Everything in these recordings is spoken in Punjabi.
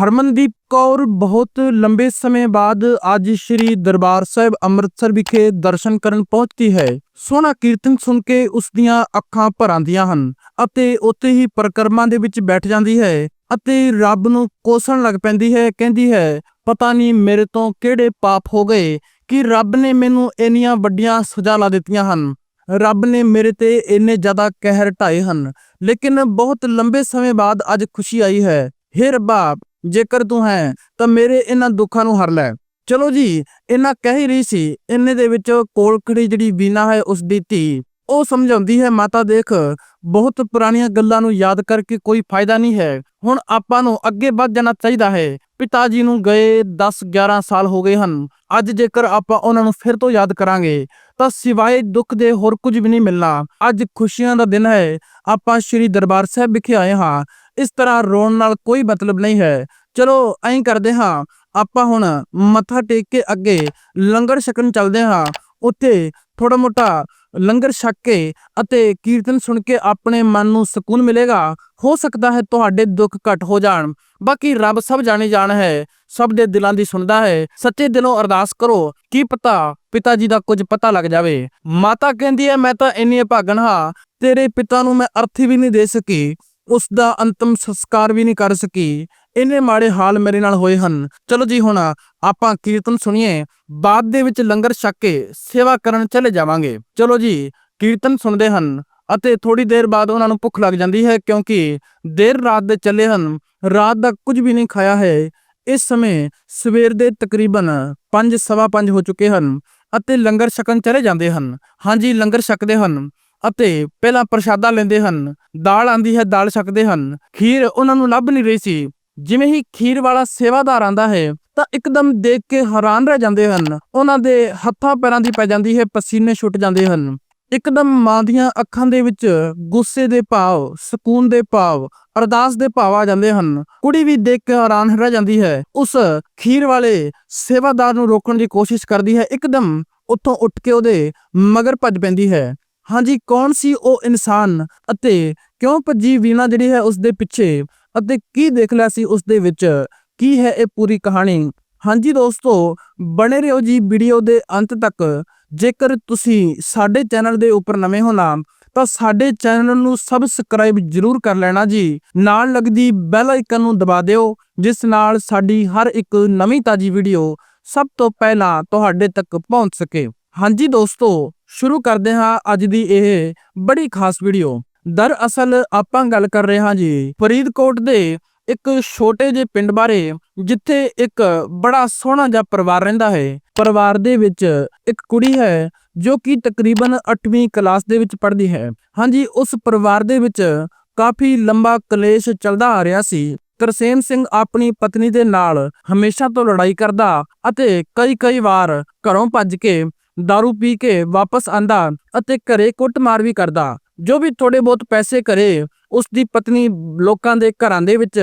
ਹਰਮਨਦੀਪ ਕੌਰ ਬਹੁਤ ਲੰਬੇ ਸਮੇਂ ਬਾਅਦ ਅੱਜ ਸ੍ਰੀ ਦਰਬਾਰ ਸਾਹਿਬ ਅੰਮ੍ਰਿਤਸਰ ਵਿਖੇ ਦਰਸ਼ਨ ਕਰਨ ਪਹੁੰਚਦੀ ਹੈ। ਸੋਹਣਾ ਕੀਰਤਨ ਸੁਣ ਕੇ ਉਸ ਦੀਆਂ ਅੱਖਾਂ ਭਰ ਆਉਂਦੀਆਂ ਹਨ ਅਤੇ ਉੱਥੇ ਹੀ ਪ੍ਰਕਰਮਾਂ ਦੇ ਵਿੱਚ ਬੈਠ ਜਾਂਦੀ ਹੈ ਅਤੇ ਰੱਬ ਨੂੰ ਕੋਸਣ ਲੱਗ ਪੈਂਦੀ ਹੈ, ਕਹਿੰਦੀ ਹੈ, ਪਤਾ ਨਹੀਂ ਮੇਰੇ ਤੋਂ ਕਿਹੜੇ ਪਾਪ ਹੋ ਗਏ ਕਿ ਰੱਬ ਨੇ ਮੈਨੂੰ ਇੰਨੀਆਂ ਵੱਡੀਆਂ ਸਜ਼ਾ ਲਾ ਦਿੱਤੀਆਂ ਹਨ। ਰੱਬ ਨੇ ਮੇਰੇ ਤੇ ਇੰਨੇ ਜ਼ਿਆਦਾ ਕਹਿਰ ਢਾਏ ਹਨ। ਲੇਕਿਨ ਬਹੁਤ ਲੰਬੇ ਸਮੇਂ ਬਾਅਦ ਅੱਜ ਖੁਸ਼ੀ ਆਈ ਹੈ। ਹੇ ਰੱਬਾ ਜੇਕਰ ਤੂੰ ਹੈ, ਤਾਂ ਮੇਰੇ ਇਹਨਾਂ ਦੁੱਖਾਂ ਨੂੰ ਹਰ ਲੈ। ਚਲੋ ਜੀ, ਇਹਨਾਂ ਕਹਿ ਹੀ ਰਹੀ ਸੀ, ਇੰਨੇ ਦੇ ਵਿੱਚ ਕੋਲ ਖੜੀ ਜਿਹੜੀ ਬੀਨਾ ਹੈ ਉਸ ਦੀ ਧੀ, ਉਹ ਸਮਝਾਉਂਦੀ ਹੈ, ਮਾਤਾ ਦੇਖ, ਬਹੁਤ ਪੁਰਾਣੀਆਂ ਗੱਲਾਂ ਨੂੰ ਯਾਦ ਕਰਕੇ ਕੋਈ ਫਾਇਦਾ ਨਹੀਂ ਹੈ। ਹੁਣ ਆਪਾਂ ਨੂੰ ਅੱਗੇ ਵੱਧ ਜਾਣਾ ਚਾਹੀਦਾ ਹੈ। ਪਿਤਾ ਜੀ ਨੂੰ ਗਏ 10 11 ਸਾਲ ਹੋ ਗਏ ਹਨ। ਅੱਜ ਜੇਕਰ ਆਪਾਂ ਉਹਨਾਂ ਨੂੰ ਫਿਰ ਤੋਂ ਯਾਦ ਕਰਾਂਗੇ, ਤਾਂ ਸਿਵਾਏ ਦੁੱਖ ਦੇ ਹੋਰ ਕੁਝ ਵੀ ਨਹੀਂ ਮਿਲਣਾ। ਅੱਜ ਖੁਸ਼ੀਆਂ ਦਾ ਦਿਨ ਹੈ। ਆਪਾਂ ਸ੍ਰੀ ਦਰਬਾਰ ਸਾਹਿਬ ਵਿਖੇ ਆਏ ਹਾਂ। ਇਸ ਤਰ੍ਹਾਂ ਰੋਣ ਨਾਲ ਕੋਈ ਮਤਲਬ ਨਹੀਂ ਹੈ। ਚਲੋ, ਐਂ ਕਰਦੇ ਹਾਂ। ਆਪਾਂ ਹੁਣ ਮੱਥਾ ਟੇਕ ਕੇ ਅੱਗੇ ਲੰਗਰ ਛਕਣ ਚੱਲਦੇ ਹਾਂ। ਉੱਥੇ ਥੋੜਾ ਮੋਟਾ ਲੰਗਰ ਛਕ ਕੇ ਅਤੇ ਕੀਰਤਨ ਸੁਣ ਕੇ ਆਪਣੇ ਮਨ ਨੂੰ ਸਕੂਨ ਮਿਲੇਗਾ। ਹੋ ਸਕਦਾ ਹੈ ਤੁਹਾਡੇ ਦੁੱਖ ਘਟ ਹੋ ਜਾਣ। ਬਾਕੀ ਰੱਬ ਸਭ ਜਾਣੇ ਜਾਣ ਹੈ। ਸਭ ਦੇ ਦਿਲਾਂ ਦੀ ਸੁਣਦਾ ਹੈ। ਸੱਚੇ ਦਿਲੋਂ ਅਰਦਾਸ ਕਰੋ, ਕੀ ਪਤਾ ਪਿਤਾ ਜੀ ਦਾ ਕੁਝ ਪਤਾ ਲੱਗ ਜਾਵੇ। ਮਾਤਾ ਕਹਿੰਦੀ ਹੈ, ਮੈਂ ਤਾਂ ਇੰਨੀ ਭਾਗਨ ਹਾਂ। ਤੇਰੇ ਪਿਤਾ ਨੂੰ ਮੈਂ ਅਰਥੀ ਵੀ ਨਹੀਂ ਦੇ ਸਕੀ। ਉਸ ਦਾ ਅੰਤਮ ਸੰਸਕਾਰ ਵੀ ਨਹੀਂ ਕਰ ਸਕੀ। ਇੰਨੇ ਮਾੜੇ ਹਾਲ ਮੇਰੇ ਨਾਲ ਹੋਏ ਹਨ। ਚਲੋ ਜੀ ਹੁਣ ਆਪਾਂ ਕੀਰਤਨ ਸੁਣੀਏ। ਬਾਅਦ ਦੇ ਵਿੱਚ ਲੰਗਰ ਛਕ ਕੇ ਸੇਵਾ ਕਰਨ ਚਲੇ ਜਾਵਾਂਗੇ। ਚਲੋ ਜੀ, ਕੀਰਤਨ ਸੁਣਦੇ ਹਨ ਅਤੇ ਥੋੜੀ ਦੇਰ ਬਾਅਦ ਉਹਨਾਂ ਨੂੰ ਭੁੱਖ ਲੱਗ ਜਾਂਦੀ ਹੈ ਕਿਉਂਕਿ ਦੇਰ ਰਾਤ ਦੇ ਚੱਲੇ ਹਨ। ਰਾਤ ਦਾ ਕੁਝ ਵੀ ਨਹੀਂ ਖਾਇਆ ਹੈ। ਇਸ ਸਮੇਂ ਸਵੇਰ ਦੇ ਤਕਰੀਬਨ 5:30 ਹੋ ਚੁੱਕੇ ਹਨ ਅਤੇ ਲੰਗਰ ਛਕਣ ਚਲੇ ਜਾਂਦੇ ਹਨ। ਹਾਂਜੀ, ਲੰਗਰ ਛਕਦੇ ਹਨ। ਅਤੇ ਪਹਿਲਾਂ ਪ੍ਰਸ਼ਾਦਾ ਲੈਂਦੇ ਹਨ, ਦਾਲ ਆਂਦੀ ਹੈ, ਦਾਲ ਛਕਦੇ ਹਨ। ਖੀਰ ਉਹਨਾਂ ਨੂੰ ਲੱਭ ਨਹੀਂ ਰਹੀ ਸੀ। ਜਿਵੇਂ ਹੀ ਖੀਰ ਵਾਲਾ ਸੇਵਾਦਾਰ ਆਂਦਾ ਹੈ, ਤਾਂ ਇੱਕਦਮ ਦੇਖ ਕੇ ਹੈਰਾਨ ਰਹਿ ਜਾਂਦੇ ਹਨ। ਉਹਨਾਂ ਦੇ ਹੱਥਾਂ ਪੈਰਾਂ ਦੀ ਪੈ ਜਾਂਦੀ ਹੈ, ਪਸੀਨੇ ਛੁੱਟ ਜਾਂਦੇ ਹਨ। ਇੱਕਦਮ ਮਾਂ ਦੀਆਂ ਅੱਖਾਂ ਦੇ ਵਿੱਚ ਗੁੱਸੇ ਦੇ ਭਾਵ, ਸਕੂਨ ਦੇ ਭਾਵ, ਅਰਦਾਸ ਦੇ ਭਾਵ ਆ ਜਾਂਦੇ ਹਨ। ਕੁੜੀ ਵੀ ਦੇਖ ਕੇ ਹੈਰਾਨ ਰਹਿ ਜਾਂਦੀ ਹੈ। ਉਸ ਖੀਰ ਵਾਲੇ ਸੇਵਾਦਾਰ ਨੂੰ ਰੋਕਣ ਦੀ ਕੋਸ਼ਿਸ਼ ਕਰਦੀ ਹੈ। ਇੱਕਦਮ ਉੱਥੋਂ ਉੱਠ ਕੇ ਉਹਦੇ ਮਗਰ ਭੱਜ ਪੈਂਦੀ ਹੈ। ਹਾਂਜੀ, ਕੌਣ ਸੀ ਉਹ ਇਨਸਾਨ ਅਤੇ ਕਿਉਂ ਭੱਜੀ ਵੀਣਾ ਜਿਹੜੀ ਹੈ ਉਸ ਦੇ ਪਿੱਛੇ ਅਤੇ ਕੀ ਦੇਖ ਲਿਆ ਸੀ ਉਸ ਦੇ ਵਿੱਚ? ਕੀ ਹੈ ਇਹ ਪੂਰੀ ਕਹਾਣੀ? ਹਾਂਜੀ ਦੋਸਤੋ, ਬਣੇ ਰਹੋ ਜੀ ਵੀਡੀਓ ਦੇ ਅੰਤ ਤੱਕ। ਜੇਕਰ ਤੁਸੀਂ ਸਾਡੇ ਚੈਨਲ ਦੇ ਉੱਪਰ ਨਵੇਂ ਹੋ ਨਾ, ਤਾਂ ਸਾਡੇ ਚੈਨਲ ਨੂੰ ਸਬਸਕ੍ਰਾਈਬ ਜਰੂਰ ਕਰ ਲੈਣਾ ਜੀ। ਨਾਲ ਲੱਗਦੀ ਬੈਲ ਆਈਕਨ ਨੂੰ ਦਬਾ ਦਿਓ, ਜਿਸ ਨਾਲ ਸਾਡੀ ਹਰ ਇੱਕ ਨਵੀਂ ਤਾਜੀ ਵੀਡੀਓ ਸਭ ਤੋਂ ਪਹਿਲਾਂ ਤੁਹਾਡੇ ਤੱਕ ਪਹੁੰਚ ਸਕੇ। ਹਾਂਜੀ ਦੋਸਤੋ, ਸ਼ੁਰੂ ਕਰਦੇ ਹਾਂ ਅੱਜ ਦੀ ਇਹ ਬੜੀ ਖਾਸ ਵੀਡੀਓ। ਦਰਅਸਲ ਆਪਾਂ ਗੱਲ ਕਰ ਰਹੇ ਹਾਂ ਜੀ ਫਰੀਦਕੋਟ ਦੇ ਇੱਕ ਛੋਟੇ ਜਿਹੇ ਪਿੰਡ ਬਾਰੇ, ਜਿੱਥੇ ਇੱਕ ਬੜਾ ਸੋਹਣਾ ਜਿਹਾ ਪਰਿਵਾਰ ਰਹਿੰਦਾ ਹੈ। ਪਰਿਵਾਰ ਦੇ ਵਿੱਚ ਇੱਕ ਕੁੜੀ ਹੈ, ਜੋ ਕਿ ਤਕਰੀਬਨ 8ਵੀਂ ਕਲਾਸ ਦੇ ਵਿੱਚ ਪੜ੍ਹਦੀ ਹੈ। ਹਾਂਜੀ, ਉਸ ਪਰਿਵਾਰ ਦੇ ਵਿੱਚ ਕਾਫੀ ਲੰਬਾ ਕਲੇਸ਼ ਚੱਲਦਾ ਆ ਰਿਹਾ ਸੀ। ਤਰਸੇਮ ਸਿੰਘ ਆਪਣੀ ਪਤਨੀ ਦੇ ਨਾਲ ਹਮੇਸ਼ਾ ਤੋਂ ਲੜਾਈ ਕਰਦਾ ਅਤੇ ਕਈ-ਕਈ ਵਾਰ ਘਰੋਂ ਭੱਜ ਕੇ दारू ਪੀ ਕੇ ਵਾਪਸ ਆਂਦਾ ਅਤੇ ਘਰੇ ਕੁੱਟਮਾਰ ਵੀ ਕਰਦਾ ਜੋ ਵੀ ਥੋੜੇ ਬਹੁਤ ਪੈਸੇ ਕਰੇ ਉਸ ਦੀ ਪਤਨੀ ਲੋਕਾਂ ਦੇ ਘਰਾਂ ਦੇ ਵਿੱਚ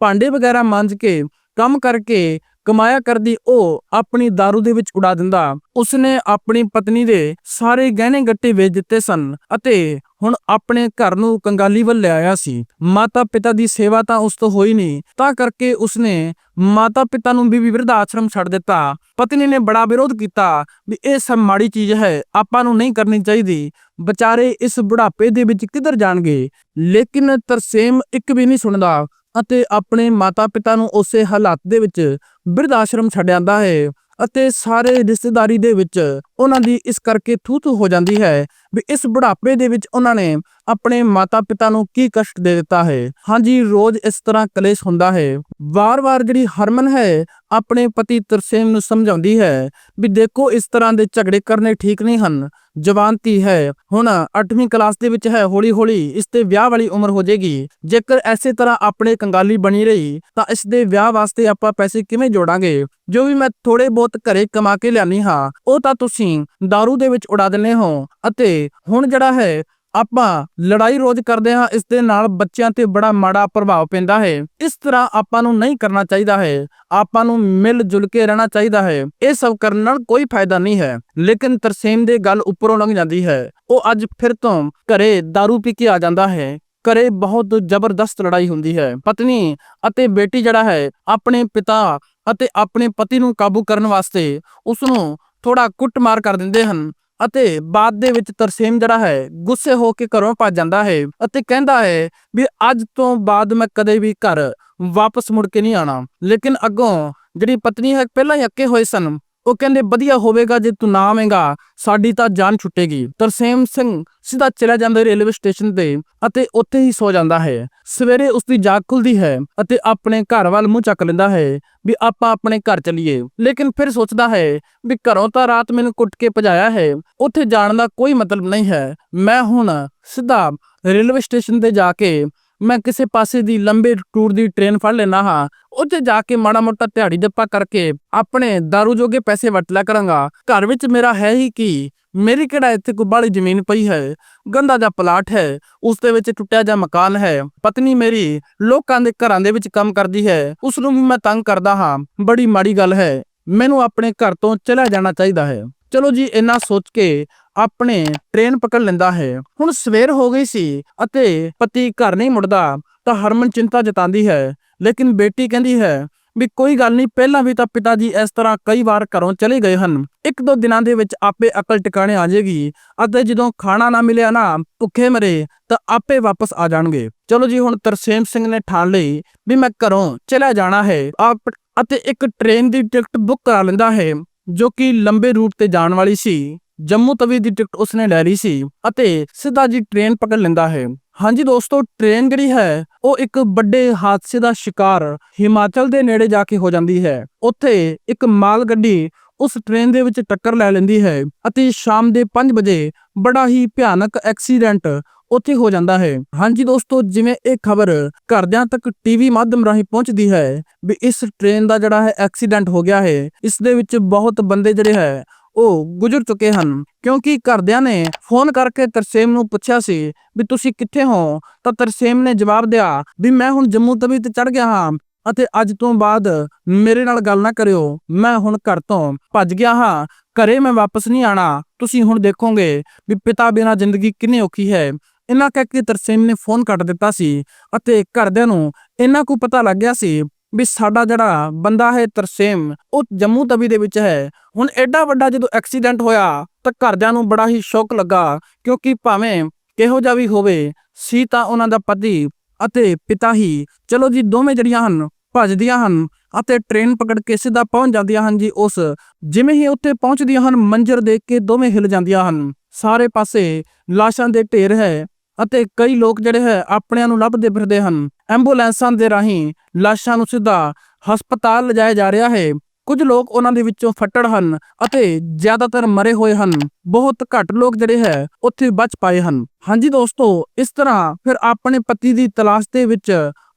ਭਾਂਡੇ ਵਗੈਰਾ ਮਾਂਜ ਕੇ ਕੰਮ ਕਰਕੇ ਕਮਾਇਆ ਕਰਦੀ ਉਹ ਆਪਣੀ दारू ਦੇ ਵਿੱਚ ਉਡਾ ਦਿੰਦਾ ਉਸਨੇ ਆਪਣੀ ਪਤਨੀ ਦੇ ਸਾਰੇ ਗਹਿਣੇ ਗੱਟੇ ਵੇਚ ਦਿੱਤੇ ਸਨ ਅਤੇ ਹੁਣ ਆਪਣੇ ਘਰ ਨੂੰ ਕੰਗਾਲੀ ਵੱਲ ਲਿਆਇਆ ਸੀ। ਮਾਤਾ ਪਿਤਾ ਦੀ ਸੇਵਾ ਤਾਂ ਉਸ ਤੋਂ ਹੋਈ ਨਹੀਂ, ਤਾਂ ਕਰਕੇ ਉਸਨੇ ਮਾਤਾ ਪਿਤਾ ਨੂੰ ਵੀ ਵਿਰਧ ਆਸ਼ਰਮ ਛੱਡ ਦਿੱਤਾ। ਪਤਨੀ ਨੇ ਬੜਾ ਵਿਰੋਧ ਕੀਤਾ ਵੀ ਇਹ ਸਭ ਮਾੜੀ ਚੀਜ਼ ਹੈ, ਆਪਾਂ ਨੂੰ ਨਹੀਂ ਕਰਨੀ ਚਾਹੀਦੀ। ਵਿਚਾਰੇ ਇਸ ਬੁਢਾਪੇ ਦੇ ਵਿੱਚ ਕਿੱਧਰ ਜਾਣਗੇ? ਲੇਕਿਨ ਤਰਸੇਮ ਇੱਕ ਵੀ ਨਹੀਂ ਸੁਣਦਾ ਅਤੇ ਆਪਣੇ ਮਾਤਾ-ਪਿਤਾ ਨੂੰ ਉਸੇ ਹਾਲਾਤ ਦੇ ਵਿੱਚ ਬਿਰਧ ਆਸ਼ਰਮ ਛੱਡ ਜਾਂਦਾ ਹੈ। ਅਤੇ ਸਾਰੇ ਰਿਸ਼ਤੇਦਾਰੀ ਦੇ ਵਿੱਚ ਉਹਨਾਂ ਦੀ ਇਸ ਕਰਕੇ ਥੂ-ਥੂ ਹੋ ਜਾਂਦੀ ਹੈ ਵੀ ਇਸ ਬੁਢਾਪੇ ਦੇ ਵਿੱਚ ਉਹਨਾਂ ਨੇ ਆਪਣੇ ਮਾਤਾ-ਪਿਤਾ ਨੂੰ ਕੀ ਕਸ਼ਟ ਦੇ ਦਿੱਤਾ ਹੈ? ਹਾਂਜੀ, ਰੋਜ਼ ਇਸ ਤਰ੍ਹਾਂ ਕਲੇਸ਼ ਹੁੰਦਾ ਹੈ। ਵਾਰ-ਵਾਰ ਜਿਹੜੀ ਹਰਮਨ ਹੈ, ਆਪਣੇ ਪਤੀ ਤਰਸੇਮ ਨੂੰ ਸਮਝਾਉਂਦੀ ਹੈ ਵੀ ਦੇਖੋ, ਇਸ ਤਰ੍ਹਾਂ ਦੇ ਝਗੜੇ ਕਰਨੇ ਠੀਕ ਨਹੀਂ ਹਨ। ਜਵਾਨਤੀ ਹੈ, ਹੁਣ 8ਵੀਂ ਕਲਾਸ ਦੇ ਵਿੱਚ ਹੈ, ਹੌਲੀ-ਹੌਲੀ ਇਸ ਤੇ ਵਿਆਹ ਵਾਲੀ ਉਮਰ ਹੋ ਜਾਏਗੀ। ਜੇਕਰ ਐਸੇ ਤਰ੍ਹਾਂ ਆਪਣੇ ਕੰਗਾਲੀ ਬਣੀ ਰਹੀ, ਤਾਂ ਇਸ ਦੇ ਵਿਆਹ ਵਾਸਤੇ ਆਪਾਂ ਪੈਸੇ ਕਿਵੇਂ ਜੋੜਾਂਗੇ? ਜੋ ਵੀ ਮੈਂ ਥੋੜੇ ਬਹੁਤ ਘਰੇ ਕਮਾ ਕੇ ਲਿਆਨੀ ਹਾਂ, ਉਹ ਤਾਂ ਤੁਸੀਂ दारू ਦੇ ਵਿੱਚ ਉਡਾ ਦਿੰਦੇ ਹੋ। ਅਤੇ ਹੁਣ ਜਿਹੜਾ ਹੈ ਆਪਾਂ ਲੜਾਈ ਰੋਜ਼ ਕਰਦੇ ਹਾਂ, ਇਸ ਦੇ ਨਾਲ ਬੱਚਿਆਂ ਤੇ ਬੜਾ ਮਾੜਾ ਪ੍ਰਭਾਵ ਪੈਂਦਾ ਹੈ। ਇਸ ਤਰ੍ਹਾਂ ਆਪਾਂ ਨੂੰ ਨਹੀਂ ਕਰਨਾ ਚਾਹੀਦਾ ਹੈ। ਆਪਾਂ ਨੂੰ ਮਿਲ ਜੁਲ ਕੇ ਰਹਿਣਾ ਚਾਹੀਦਾ ਹੈ। ਇਹ ਸਭ ਕਰਨ ਨਾਲ ਕੋਈ ਫਾਇਦਾ ਨਹੀਂ ਹੈ। ਲੇਕਿਨ ਤਰਸੇਮ ਦੇ ਗੱਲ ਉੱਪਰੋਂ ਲੰਘ ਜਾਂਦੀ ਹੈ। ਉਹ ਅੱਜ ਫਿਰ ਤੋਂ ਘਰੇ दारू ਪੀ ਕੇ ਆ ਜਾਂਦਾ ਹੈ। ਘਰੇ ਬਹੁਤ ਜ਼ਬਰਦਸਤ ਲੜਾਈ ਹੁੰਦੀ ਹੈ। ਪਤਨੀ ਅਤੇ ਬੇਟੀ ਜਿਹੜਾ ਹੈ, ਆਪਣੇ ਪਿਤਾ ਅਤੇ ਆਪਣੇ ਪਤੀ ਨੂੰ ਕਾਬੂ ਕਰਨ ਵਾਸਤੇ ਉਸ ਨੂੰ ਥੋੜਾ ਕੁੱਟਮਾਰ ਕਰ ਦਿੰਦੇ ਹਨ। ਅਤੇ ਬਾਅਦ ਦੇ ਵਿੱਚ ਤਰਸੇਮ ਜਿਹੜਾ ਹੈ, ਗੁੱਸੇ ਹੋ ਕੇ ਘਰੋਂ ਭੱਜ ਜਾਂਦਾ ਹੈ ਅਤੇ ਕਹਿੰਦਾ ਹੈ ਵੀ ਅੱਜ ਤੋਂ ਬਾਅਦ ਮੈਂ ਕਦੇ ਵੀ ਘਰ ਵਾਪਸ ਮੁੜ ਕੇ ਨਹੀਂ ਆਣਾ ਲੇਕਿਨ ਅੱਗੋਂ ਜਿਹੜੀ ਪਤਨੀ ਹੈ, ਪਹਿਲਾਂ ਹੀ ਅੱਕੇ ਹੋਏ ਸਨ। ਉਹ ਕਹਿੰਦੇ, ਵਧੀਆ ਹੋਵੇਗਾ ਜੇ ਤੂੰ ਨਾ ਆਵੇਂਗਾ, ਸਾਡੀ ਤਾਂ ਜਾਨ ਛੁੱਟੇਗੀ। ਤਰਸੇਮ ਸਿੰਘ ਸਿੱਧਾ ਚਲਾ ਜਾਂਦਾ ਰੇਲਵੇ ਸਟੇਸ਼ਨ ਤੇ ਅਤੇ ਉੱਥੇ ਹੀ ਸੋ ਜਾਂਦਾ ਹੈ। ਸਵੇਰੇ ਉਸ ਦੀ ਜਾਗ ਖੁੱਲਦੀ ਹੈ ਅਤੇ ਆਪਣੇ ਘਰ ਵੱਲ ਮੂੰਹ ਚੱਕ ਲੈਂਦਾ ਹੈ ਵੀ ਆਪਾਂ ਆਪਣੇ ਘਰ ਚਲੀਏ। ਲੇਕਿਨ ਫਿਰ ਸੋਚਦਾ ਹੈ ਵੀ ਘਰੋਂ ਤਾਂ ਰਾਤ ਮੈਨੂੰ ਕੁੱਟ ਕੇ ਭਜਾਇਆ ਹੈ, ਉੱਥੇ ਜਾਣ ਦਾ ਕੋਈ ਮਤਲਬ ਨਹੀਂ ਹੈ। ਮੈਂ ਹੁਣ ਸਿੱਧਾ ਰੇਲਵੇ ਸਟੇਸ਼ਨ ਤੇ ਜਾ ਕੇ ਮੈਂ ਕਿਸੇ ਪਾਸੇ ਦੀ ਲੰਬੇ ਟੂਰ ਦੀ ਟ੍ਰੇਨ ਫੜ ਲੈਣਾ ਹਾਂ। ਉੱਥੇ ਜਾ ਕੇ ਮਾੜਾ ਮੋਟਾ ਦਿਹਾੜੀ ਦੱਪਾ ਕਰਕੇ ਆਪਣੇ ਦਾਰੂ ਜੋਗੇ ਪੈਸੇ ਵਟ ਲਿਆ ਕਰਾਂਗਾ। ਘਰ ਵਿੱਚ ਮੇਰਾ ਹੈ ਹੀ ਕੀ? ਮੇਰੀ ਕਿਹੜਾ ਇੱਥੇ ਕੋਈ ਬਾਹਲੀ ਜ਼ਮੀਨ ਪਈ ਹੈ? ਗੰਦਾ ਜਿਹਾ ਪਲਾਟ ਹੈ। ਉਸ ਦੇ ਵਿੱਚ ਟੁੱਟਿਆ ਜਿਹਾ ਮਕਾਨ ਹੈ। ਪਤਨੀ ਮੇਰੀ ਲੋਕਾਂ ਦੇ ਘਰਾਂ ਦੇ ਵਿੱਚ ਕੰਮ ਕਰਦੀ ਹੈ। ਉਸ ਨੂੰ ਵੀ ਮੈਂ ਤੰਗ ਕਰਦਾ ਹਾਂ। ਬੜੀ ਮਾੜੀ ਗੱਲ ਹੈ। ਮੈਨੂੰ ਆਪਣੇ ਘਰ ਤੋਂ ਚਲਾ ਜਾਣਾ ਚਾਹੀਦਾ ਹੈ। ਚਲੋ ਜੀ, ਇੰਨਾ ਸੋਚ ਕੇ ਆਪਣੇ ਟ੍ਰੇਨ ਪਕੜ ਲੈਂਦਾ ਹੈ। ਹੁਣ ਸਵੇਰ ਹੋ ਗਈ ਸੀ ਅਤੇ ਪਤੀ ਘਰ ਨਹੀਂ ਮੁੜਦਾ, ਤਾਂ ਹਰਮਨ ਚਿੰਤਾ ਜਤਾਉਂਦੀ ਹੈ। ਲੇਕਿਨ ਬੇਟੀ ਕਹਿੰਦੀ ਹੈ ਵੀ ਕੋਈ ਗੱਲ ਨਹੀਂ, ਪਹਿਲਾਂ ਵੀ ਤਾਂ ਪਿਤਾ ਜੀ ਇਸ ਤਰ੍ਹਾਂ ਕਈ ਵਾਰ ਘਰੋਂ ਚਲੇ ਗਏ ਹਨ। ਇੱਕ ਦੋ ਦਿਨਾਂ ਦੇ ਵਿੱਚ ਆਪੇ ਅਕਲ ਟਿਕਾਣੇ ਆ ਜਾਏਗੀ ਅਤੇ ਜਦੋਂ ਖਾਣਾ ਨਾ ਮਿਲਿਆ ਨਾ, ਭੁੱਖੇ ਮਰੇ, ਤਾਂ ਆਪੇ ਵਾਪਸ ਆ ਜਾਣਗੇ। ਚਲੋ ਜੀ, ਹੁਣ ਤਰਸੇਮ ਸਿੰਘ ਨੇ ਠਾਣ ਲਈ ਵੀ ਮੈਂ ਘਰੋਂ ਚਲਾ ਜਾਣਾ ਹੈ। ਆਪ ਅਤੇ ਇੱਕ ਟ੍ਰੇਨ ਦੀ ਟਿਕਟ ਬੁੱਕ ਕਰਾ ਲੈਂਦਾ ਹੈ, ਜੋ ਕਿ ਲੰਬੇ ਰੂਟ ਤੇ ਜਾਣ ਵਾਲੀ ਸੀ। ਜੰਮੂ ਤਵੀ ਦੀ ਟਿਕਟ ਉਸਨੇ ਲੈ ਲਈ ਸੀ ਅਤੇ ਸਿੱਧਾ ਜੀ ਟ੍ਰੇਨ ਪਕੜ ਲੈਂਦਾ ਹੈ। ਹਾਂਜੀ ਦੋਸਤੋ, ਟ੍ਰੇਨ ਜਿਹੜੀ ਹੈ, ਉਹ ਇੱਕ ਵੱਡੇ ਹਾਦਸੇ ਦਾ ਸ਼ਿਕਾਰ ਹਿਮਾਚਲ ਦੇ ਨੇੜੇ ਜਾ ਕੇ ਹੋ ਜਾਂਦੀ ਹੈ। ਉੱਥੇ ਇੱਕ ਮਾਲ ਗੱਡੀ ਉਸ ਟ੍ਰੇਨ ਦੇ ਵਿੱਚ ਟੱਕਰ ਲੈ ਲੈਂਦੀ ਹੈ ਅਤੇ ਸ਼ਾਮ ਦੇ 5 ਵਜੇ ਬੜਾ ਹੀ ਭਿਆਨਕ ਐਕਸੀਡੈਂਟ ਉੱਥੇ ਹੋ ਜਾਂਦਾ ਹੈ। ਹਾਂਜੀ ਦੋਸਤੋ, ਜਿਵੇਂ ਇਹ ਖਬਰ ਘਰਦਿਆਂ ਤੱਕ ਟੀਵੀ ਮਾਧਿਅਮ ਰਾਹੀਂ ਪਹੁੰਚਦੀ ਹੈ ਵੀ ਇਸ ਟ੍ਰੇਨ ਦਾ ਜਿਹੜਾ ਹੈ ਐਕਸੀਡੈਂਟ ਹੋ ਗਿਆ ਹੈ, ਇਸ ਦੇ ਵਿੱਚ ਬਹੁਤ ਬੰਦੇ ਜਿਹੜੇ ਹੈ ਉਹ ਗੁਜ਼ਰ ਚੁੱਕੇ ਹਨ, ਕਿਉਂਕਿ ਘਰਦਿਆਂ ਨੇ ਫੋਨ ਕਰਕੇ ਤਰਸੇਮ ਨੂੰ ਪੁੱਛਿਆ ਸੀ ਵੀ ਤੁਸੀਂ ਕਿੱਥੇ ਹੋ? ਤਾਂ ਤਰਸੇਮ ਨੇ ਜਵਾਬ ਦਿਆ ਵੀ ਮੈਂ ਹੁਣ ਜੰਮੂ ਤਵੀ ਤੇ ਚੜ ਗਿਆ ਹਾਂ ਅਤੇ ਅੱਜ ਤੋਂ ਬਾਅਦ ਮੇਰੇ ਨਾਲ ਗੱਲ ਨਾ ਕਰਿਓ, ਮੈਂ ਹੁਣ ਘਰ ਤੋਂ ਭੱਜ ਗਿਆ ਹਾਂ, ਘਰੇ ਮੈਂ ਵਾਪਸ ਨਹੀਂ ਆਣਾ ਤੁਸੀਂ ਹੁਣ ਦੇਖੋਗੇ ਵੀ ਪਿਤਾ ਬਿਨਾਂ ਜ਼ਿੰਦਗੀ ਕਿੰਨੀ ਔਖੀ ਹੈ। ਇਹਨਾਂ ਕਹਿ ਕੇ ਤਰਸੇਮ ਨੇ ਫੋਨ ਕੱਟ ਦਿੱਤਾ ਸੀ ਅਤੇ ਘਰਦਿਆਂ ਨੂੰ ਇਹਨਾਂ ਕੋ ਪਤਾ ਲੱਗ ਗਿਆ ਸੀ ਵੀ ਸਾਡਾ ਜਿਹੜਾ ਬੰਦਾ ਹੈ ਤਰਸੇਮ, ਉਹ ਜੰਮੂ ਤਵੀ ਦੇ ਵਿੱਚ ਹੈ। ਹੁਣ ਐਡਾ ਵੱਡਾ ਜਦੋਂ ਐਕਸੀਡੈਂਟ ਹੋਇਆ, ਤਾਂ ਘਰਦਿਆਂ ਨੂੰ ਬੜਾ ਹੀ ਸ਼ੌਕ ਲੱਗਾ, ਕਿਉਂਕਿ ਭਾਵੇਂ ਕਿਹੋ ਜਿਹਾ ਵੀ ਹੋਵੇ, ਸੀ ਤਾਂ ਉਹਨਾਂ ਦਾ ਪਤੀ ਅਤੇ ਪਿਤਾ ਹੀ, ਚਲੋ ਜੀ, ਦੋਵੇਂ ਜਿਹੜੀਆਂ ਹਨ, ਭੱਜਦੀਆਂ ਹਨ ਅਤੇ ਟ੍ਰੇਨ ਪਕੜ ਕੇ ਸਿੱਧਾ ਪਹੁੰਚ ਜਾਂਦੀਆਂ ਹਨ ਜੀ ਉਸ, ਜਿਵੇਂ ਹੀ ਉੱਥੇ ਪਹੁੰਚਦੀਆਂ ਹਨ ਮੰਜ਼ਰ ਦੇਖ ਕੇ ਦੋਵੇਂ ਹਿਲ ਜਾਂਦੀਆਂ ਹਨ। ਸਾਰੇ ਪਾਸੇ ਲਾਸ਼ਾਂ ਦੇ ਢੇਰ ਹੈ। ਅਤੇ ਕਈ ਲੋਕ ਜਿਹੜੇ ਹੈ ਆਪਣਿਆਂ ਨੂੰ ਲੱਭਦੇ ਫਿਰਦੇ ਹਨ। ਐਂਬੂਲੈਂਸਾਂ ਦੇ ਰਾਹੀਂ ਲਾਸ਼ਾਂ ਨੂੰ ਸਿੱਧਾ ਹਸਪਤਾਲ ਲਿਜਾਇਆ ਜਾ ਰਿਹਾ ਹੈ। ਕੁਝ ਲੋਕ ਉਹਨਾਂ ਦੇ ਵਿੱਚੋਂ ਫੱਟੜ ਹਨ ਅਤੇ ਜ਼ਿਆਦਾਤਰ ਮਰੇ ਹੋਏ ਹਨ। ਬਹੁਤ ਘੱਟ ਲੋਕ ਜਿਹੜੇ ਹੈ ਉੱਥੇ ਬਚ ਪਾਏ ਹਨ। ਹਾਂਜੀ ਦੋਸਤੋ, ਇਸ ਤਰ੍ਹਾਂ ਫਿਰ ਆਪਣੇ ਪਤੀ ਦੀ ਤਲਾਸ਼ ਦੇ ਵਿੱਚ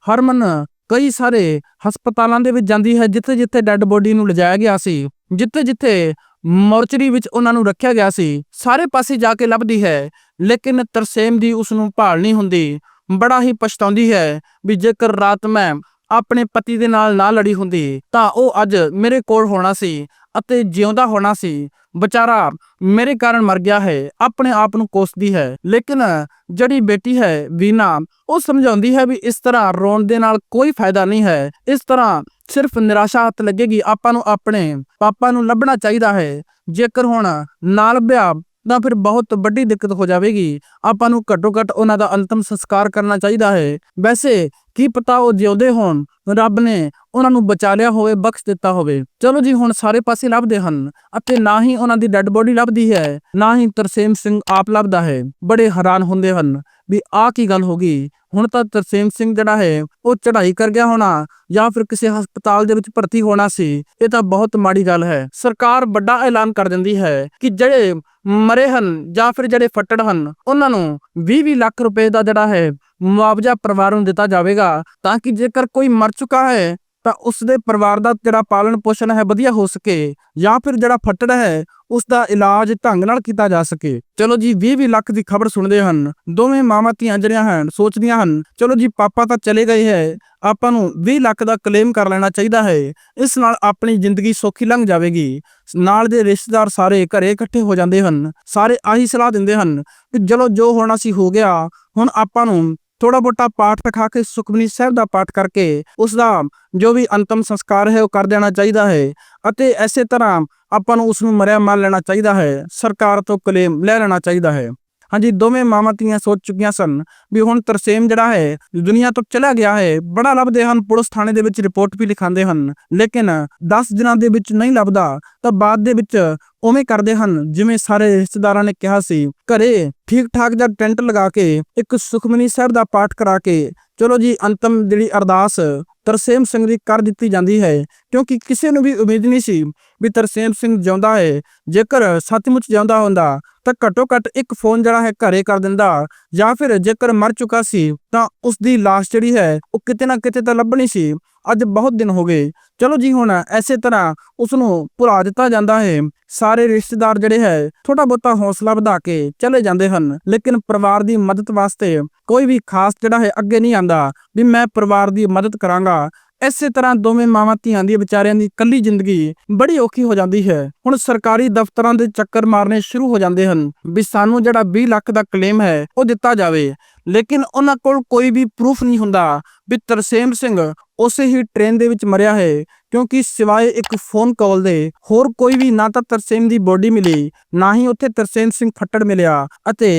ਹਰਮਨ ਕਈ ਸਾਰੇ ਹਸਪਤਾਲਾਂ ਦੇ ਵਿੱਚ ਜਾਂਦੀ ਹੈ, ਜਿੱਥੇ ਜਿੱਥੇ ਡੈੱਡ ਬੋਡੀ ਨੂੰ ਲਿਜਾਇਆ ਗਿਆ ਸੀ, ਜਿੱਥੇ ਜਿੱਥੇ ਮੋਰਚਰੀ ਵਿੱਚ ਉਹਨਾਂ ਨੂੰ ਰੱਖਿਆ ਗਿਆ ਸੀ। ਸਾਰੇ ਪਾਸੇ ਜਾ ਕੇ ਲੱਭਦੀ ਹੈ। ਲੇਕਿਨ ਤਰਸੇਮ ਦੀ ਉਸ ਨੂੰ ਭਾਲ ਨਹੀਂ ਹੁੰਦੀ। ਬੜਾ ਹੀ ਪਛਤਾਉਂਦੀ ਹੈ ਵੀ ਜੇਕਰ ਰਾਤ ਮੈਂ ਆਪਣੇ ਪਤੀ ਦੇ ਨਾਲ ਨਾ ਲੜੀ ਹੁੰਦੀ, ਤਾਂ ਉਹ ਅੱਜ ਮੇਰੇ ਕੋਲ ਹੋਣਾ ਸੀ ਅਤੇ ਜਿਉਂਦਾ ਹੋਣਾ ਸੀ। ਵਿਚਾਰਾ ਮੇਰੇ ਕਾਰਨ ਮਰ ਗਿਆ ਹੈ, ਆਪਣੇ ਆਪ ਨੂੰ ਕੋਸਦੀ ਹੈ। ਲੇਕਿਨ ਜਿਹੜੀ ਬੇਟੀ ਹੈ ਵੀਨਾ, ਉਹ ਸਮਝਾਉਂਦੀ ਹੈ ਵੀ ਇਸ ਤਰ੍ਹਾਂ ਰੋਣ ਦੇ ਨਾਲ ਕੋਈ ਫਾਇਦਾ ਨਹੀਂ ਹੈ। ਇਸ ਤਰ੍ਹਾਂ ਸਿਰਫ ਨਿਰਾਸ਼ਾ ਹੱਥ ਲੱਗੇਗੀ, ਆਪਾਂ ਨੂੰ ਆਪਣੇ ਪਾਪਾ ਨੂੰ ਲੱਭਣਾ ਚਾਹੀਦਾ ਹੈ। ਜੇਕਰ ਹੁਣ ਨਾਲ ਲੱਭਿਆ ਤਾਂ ਫਿਰ ਬਹੁਤ ਵੱਡੀ ਦਿੱਕਤ ਹੋ ਜਾਵੇਗੀ। ਆਪਾਂ ਨੂੰ ਘੱਟੋ ਘੱਟ ਉਹਨਾਂ ਦਾ ਅੰਤਮ ਸੰਸਕਾਰ ਕਰਨਾ ਚਾਹੀਦਾ ਹੈ। ਵੈਸੇ ਕੀ ਪਤਾ ਉਹ ਜਿਉਂਦੇ ਹੋਣ, ਰੱਬ ਨੇ ਉਹਨਾਂ ਨੂੰ ਬਚਾ ਲਿਆ ਹੋਵੇ, ਬਖਸ਼ ਦਿੱਤਾ ਹੋਵੇ। ਚਲੋ ਜੀ, ਹੁਣ ਸਾਰੇ ਪਾਸੇ ਲੱਭਦੇ ਹਨ ਅਤੇ ਨਾ ਹੀ ਉਹਨਾਂ ਦੀ ਡੈੱਡ ਬੋਡੀ ਲੱਭਦੀ ਹੈ, ਨਾ ਹੀ ਤਰਸੇਮ ਸਿੰਘ ਆਪ ਲੱਭਦਾ ਹੈ। ਬੜੇ ਹੈਰਾਨ ਹੁੰਦੇ ਹਨ। ਵੀ ਆਹ ਕੀ ਗੱਲ ਹੋ ਗਈ? ਹੁਣ ਤਾਂ ਤਰਸੇਮ ਸਿੰਘ ਜਿਹੜਾ ਹੈ, ਉਹ ਚੜ੍ਹਾਈ ਕਰ ਗਿਆ ਹੋਣਾ ਜਾਂ ਫਿਰ ਕਿਸੇ ਹਸਪਤਾਲ ਦੇ ਵਿੱਚ ਭਰਤੀ ਹੋਣਾ ਸੀ, ਇਹ ਤਾਂ ਬਹੁਤ ਮਾੜੀ ਗੱਲ ਹੈ। ਸਰਕਾਰ ਵੱਡਾ ਐਲਾਨ ਕਰ ਦਿੰਦੀ ਹੈ ਕਿ ਜਿਹੜੇ ਮਰੇ ਹਨ ਜਾਂ ਫਿਰ ਜਿਹੜੇ ਫੱਟੜ ਹਨ, ਉਹਨਾਂ ਨੂੰ 20-20 ਲੱਖ ਰੁਪਏ ਦਾ ਜਿਹੜਾ ਹੈ ਮੁਆਵਜ਼ਾ ਪਰਿਵਾਰ ਨੂੰ ਦਿੱਤਾ ਜਾਵੇਗਾ ਤਾਂ ਕਿ ਜੇਕਰ ਕੋਈ ਮਰ ਚੁੱਕਾ ਹੈ ਤਾਂ ਉਸ ਦੇ ਪਰਿਵਾਰ ਦਾ ਜਿਹੜਾ ਪਾਲਣ ਪੋਸ਼ਣ ਹੈ ਵਧੀਆ ਹੋ ਸਕੇ ਜਾਂ ਫਿਰ ਜਿਹੜਾ ਫੱਟੜ ਹੈ ਉਸ ਦਾ ਇਲਾਜ ਢੰਗ ਨਾਲ ਕੀਤਾ ਜਾ ਸਕੇ। ਚਲੋ ਜੀ 20 ਲੱਖ ਦੀ ਖਬਰ ਸੁਣਦੇ ਹਨ। ਦੋਵੇਂ ਮਾਵਾਂ ਧੀਆਂ ਜਿਹੜੀਆਂ ਹਨ, ਸੋਚਦੀਆਂ ਹਨ, ਚਲੋ ਜੀ, ਪਾਪਾ ਤਾਂ ਚਲੇ ਗਏ ਹੈ, ਆਪਾਂ ਨੂੰ 20 ਲੱਖ ਦਾ ਕਲੇਮ ਕਰ ਲੈਣਾ ਚਾਹੀਦਾ ਹੈ। ਇਸ ਨਾਲ ਆਪਣੀ ਜ਼ਿੰਦਗੀ ਸੌਖੀ ਲੰਘ ਜਾਵੇਗੀ। ਨਾਲ ਦੇ ਰਿਸ਼ਤੇਦਾਰ ਸਾਰੇ ਘਰੇ ਇਕੱਠੇ ਹੋ ਜਾਂਦੇ ਹਨ। ਸਾਰੇ ਆਹੀ ਸਲਾਹ ਦਿੰਦੇ ਹਨ ਕਿ ਚਲੋ ਜੋ ਹੋਣਾ ਸੀ ਹੋ ਗਿਆ, ਹੁਣ ਆਪਾਂ ਨੂੰ ਥੋੜਾ ਬੋਟਾ ਪਾਠ ਰਖਾ ਕੇ ਸੁਖਮਨੀ ਸਾਹਿਬ ਦਾ ਪਾਠ ਕਰਕੇ ਉਸ ਦਾ ਜੋ ਵੀ ਅੰਤਮ ਸੰਸਕਾਰ ਹੈ ਉਹ ਕਰ ਦੇਣਾ ਚਾਹੀਦਾ ਹੈ ਅਤੇ ਐਸੇ ਤਰ੍ਹਾਂ ਆਪਾਂ ਨੂੰ ਉਸ ਨੂੰ ਮਰਿਆ ਮਾਰ ਲੈਣਾ ਚਾਹੀਦਾ ਹੈ, ਸਰਕਾਰ ਤੋਂ ਕਲੇਮ ਲੈ ਲੈਣਾ ਚਾਹੀਦਾ ਹੈ। ਹਾਂਜੀ, ਦੋਵੇਂ ਮਾਵਾਂ ਧੀਆਂ ਸੋਚ ਚੁੱਕੀਆਂ ਸਨ ਵੀ ਹੁਣ ਤਰਸੇਮ ਜਿਹੜਾ ਹੈ, ਦੁਨੀਆ ਤੋਂ ਚਲਾ ਗਿਆ ਹੈ, ਬੜਾ ਲੱਭਦੇ ਹਨ, ਪੁਲਿਸ ਥਾਣੇ ਦੇ ਵਿੱਚ ਰਿਪੋਰਟ ਵੀ ਲਿਖਾਉਂਦੇ ਹਨ। ਲੇਕਿਨ 10 ਦਿਨਾਂ ਦੇ ਵਿੱਚ ਨਹੀਂ ਲੱਭਦਾ, ਤਾਂ ਬਾਅਦ ਦੇ ਵਿੱਚ ਉਵੇਂ ਕਰਦੇ ਹਨ, ਜਿਵੇਂ ਸਾਰੇ ਰਿਸ਼ਤੇਦਾਰਾਂ ਨੇ ਕਿਹਾ ਸੀ। ਘਰੇ ਠੀਕ ਠਾਕ ਜਿਹਾ ਟੈਂਟ ਲਗਾ ਕੇ, ਇੱਕ ਸੁਖਮਨੀ ਸਾਹਿਬ ਦਾ ਪਾਠ ਕਰਾ ਕੇ, ਚਲੋ ਜੀ, ਅੰਤਮ ਜਿਹੜੀ ਅਰਦਾਸ, ਤਰਸੇਮ ਸਿੰਘ ਦੀ ਕਰ ਦਿੱਤੀ ਜਾਂਦੀ ਹੈ। ਕਿਉਂਕਿ ਕਿਸੇ ਨੂੰ ਵੀ ਉਮੀਦ ਨਹੀਂ ਸੀ ਵੀ ਤਰਸੇਮ ਸਿੰਘ ਜਿਉਂਦਾ ਹੈ। ਜੇਕਰ ਸੱਚਮੁੱਚ ਜਿਉਂਦਾ ਹੁੰਦਾ ਤਾਂ ਘੱਟੋ ਘੱਟ ਇੱਕ ਫੋਨ ਜਿਹੜਾ ਹੈ ਘਰੇ ਕਰ ਦਿੰਦਾ, ਜਾਂ ਫਿਰ ਜੇਕਰ ਮਰ ਚੁੱਕਾ ਸੀ, ਤਾਂ ਉਸ ਦੀ ਲਾਸ਼ ਜਿਹੜੀ ਹੈ, ਉਹ ਕਿਤੇ ਨਾ ਕਿਤੇ ਤਾਂ ਲੱਭਣੀ ਸੀ। ਅੱਜ ਬਹੁਤ ਦਿਨ ਹੋ ਗਏ। ਚਲੋ ਜੀ, ਹੁਣ ਐਸੇ ਤਰ੍ਹਾਂ ਉਸ ਨੂੰ ਭੁਲਾ ਦਿੱਤਾ ਜਾਂਦਾ ਹੈ। ਸਾਰੇ ਰਿਸ਼ਤੇਦਾਰ ਜਿਹੜੇ ਹੈ ਥੋੜਾ ਬਹੁਤਾ ਹੌਸਲਾ ਵਧਾ ਕੇ ਚਲੇ ਜਾਂਦੇ ਹਨ। ਲੇਕਿਨ ਪਰਿਵਾਰ ਦੀ ਮਦਦ ਵਾਸਤੇ ਕੋਈ ਵੀ ਖਾਸ ਜਿਹੜਾ ਹੈ ਅੱਗੇ ਨਹੀਂ ਆਂਦਾ ਵੀ ਮੈਂ ਪਰਿਵਾਰ ਦੀ ਮਦਦ ਕਰਾਂਗਾ। ਇਸੇ ਤਰ੍ਹਾਂ ਦੋਵੇਂ ਮਾਵਾਂ ਧੀਆਂ ਦੀ ਵਿਚਾਰਿਆਂ ਦੀ ਇਕੱਲੀ ਜ਼ਿੰਦਗੀ ਬੜੀ ਔਖੀ ਹੋ ਜਾਂਦੀ ਹੈ। ਹੁਣ ਸਰਕਾਰੀ ਦਫ਼ਤਰਾਂ ਦੇ ਚੱਕਰ ਮਾਰਨੇ ਸ਼ੁਰੂ ਹੋ ਜਾਂਦੇ ਹਨ ਵੀ ਸਾਨੂੰ ਜਿਹੜਾ 20 ਲੱਖ ਦਾ ਕਲੇਮ ਹੈ, ਉਹ ਦਿੱਤਾ ਜਾਵੇ। ਲੇਕਿਨ ਉਹਨਾਂ ਕੋਲ ਕੋਈ ਵੀ ਪ੍ਰੂਫ ਨਹੀਂ ਹੁੰਦਾ ਵੀ ਤਰਸੇਮ ਸਿੰਘ ਉਸੇ ਹੀ ਟ੍ਰੇਨ ਦੇ ਵਿੱਚ ਮਰਿਆ ਹੈ ਕਿਉਂਕਿ ਸਿਵਾਏ ਇੱਕ ਫੋਨ ਕਾਲ ਦੇ ਹੋਰ ਕੋਈ ਵੀ ਨਾ ਤਾਂ ਤਰਸੇਮ ਦੀ ਬੋਡੀ ਮਿਲੀ, ਨਾ ਹੀ ਉੱਥੇ ਤਰਸੇਮ ਸਿੰਘ ਫੱਟੜ ਮਿਲਿਆ ਅਤੇ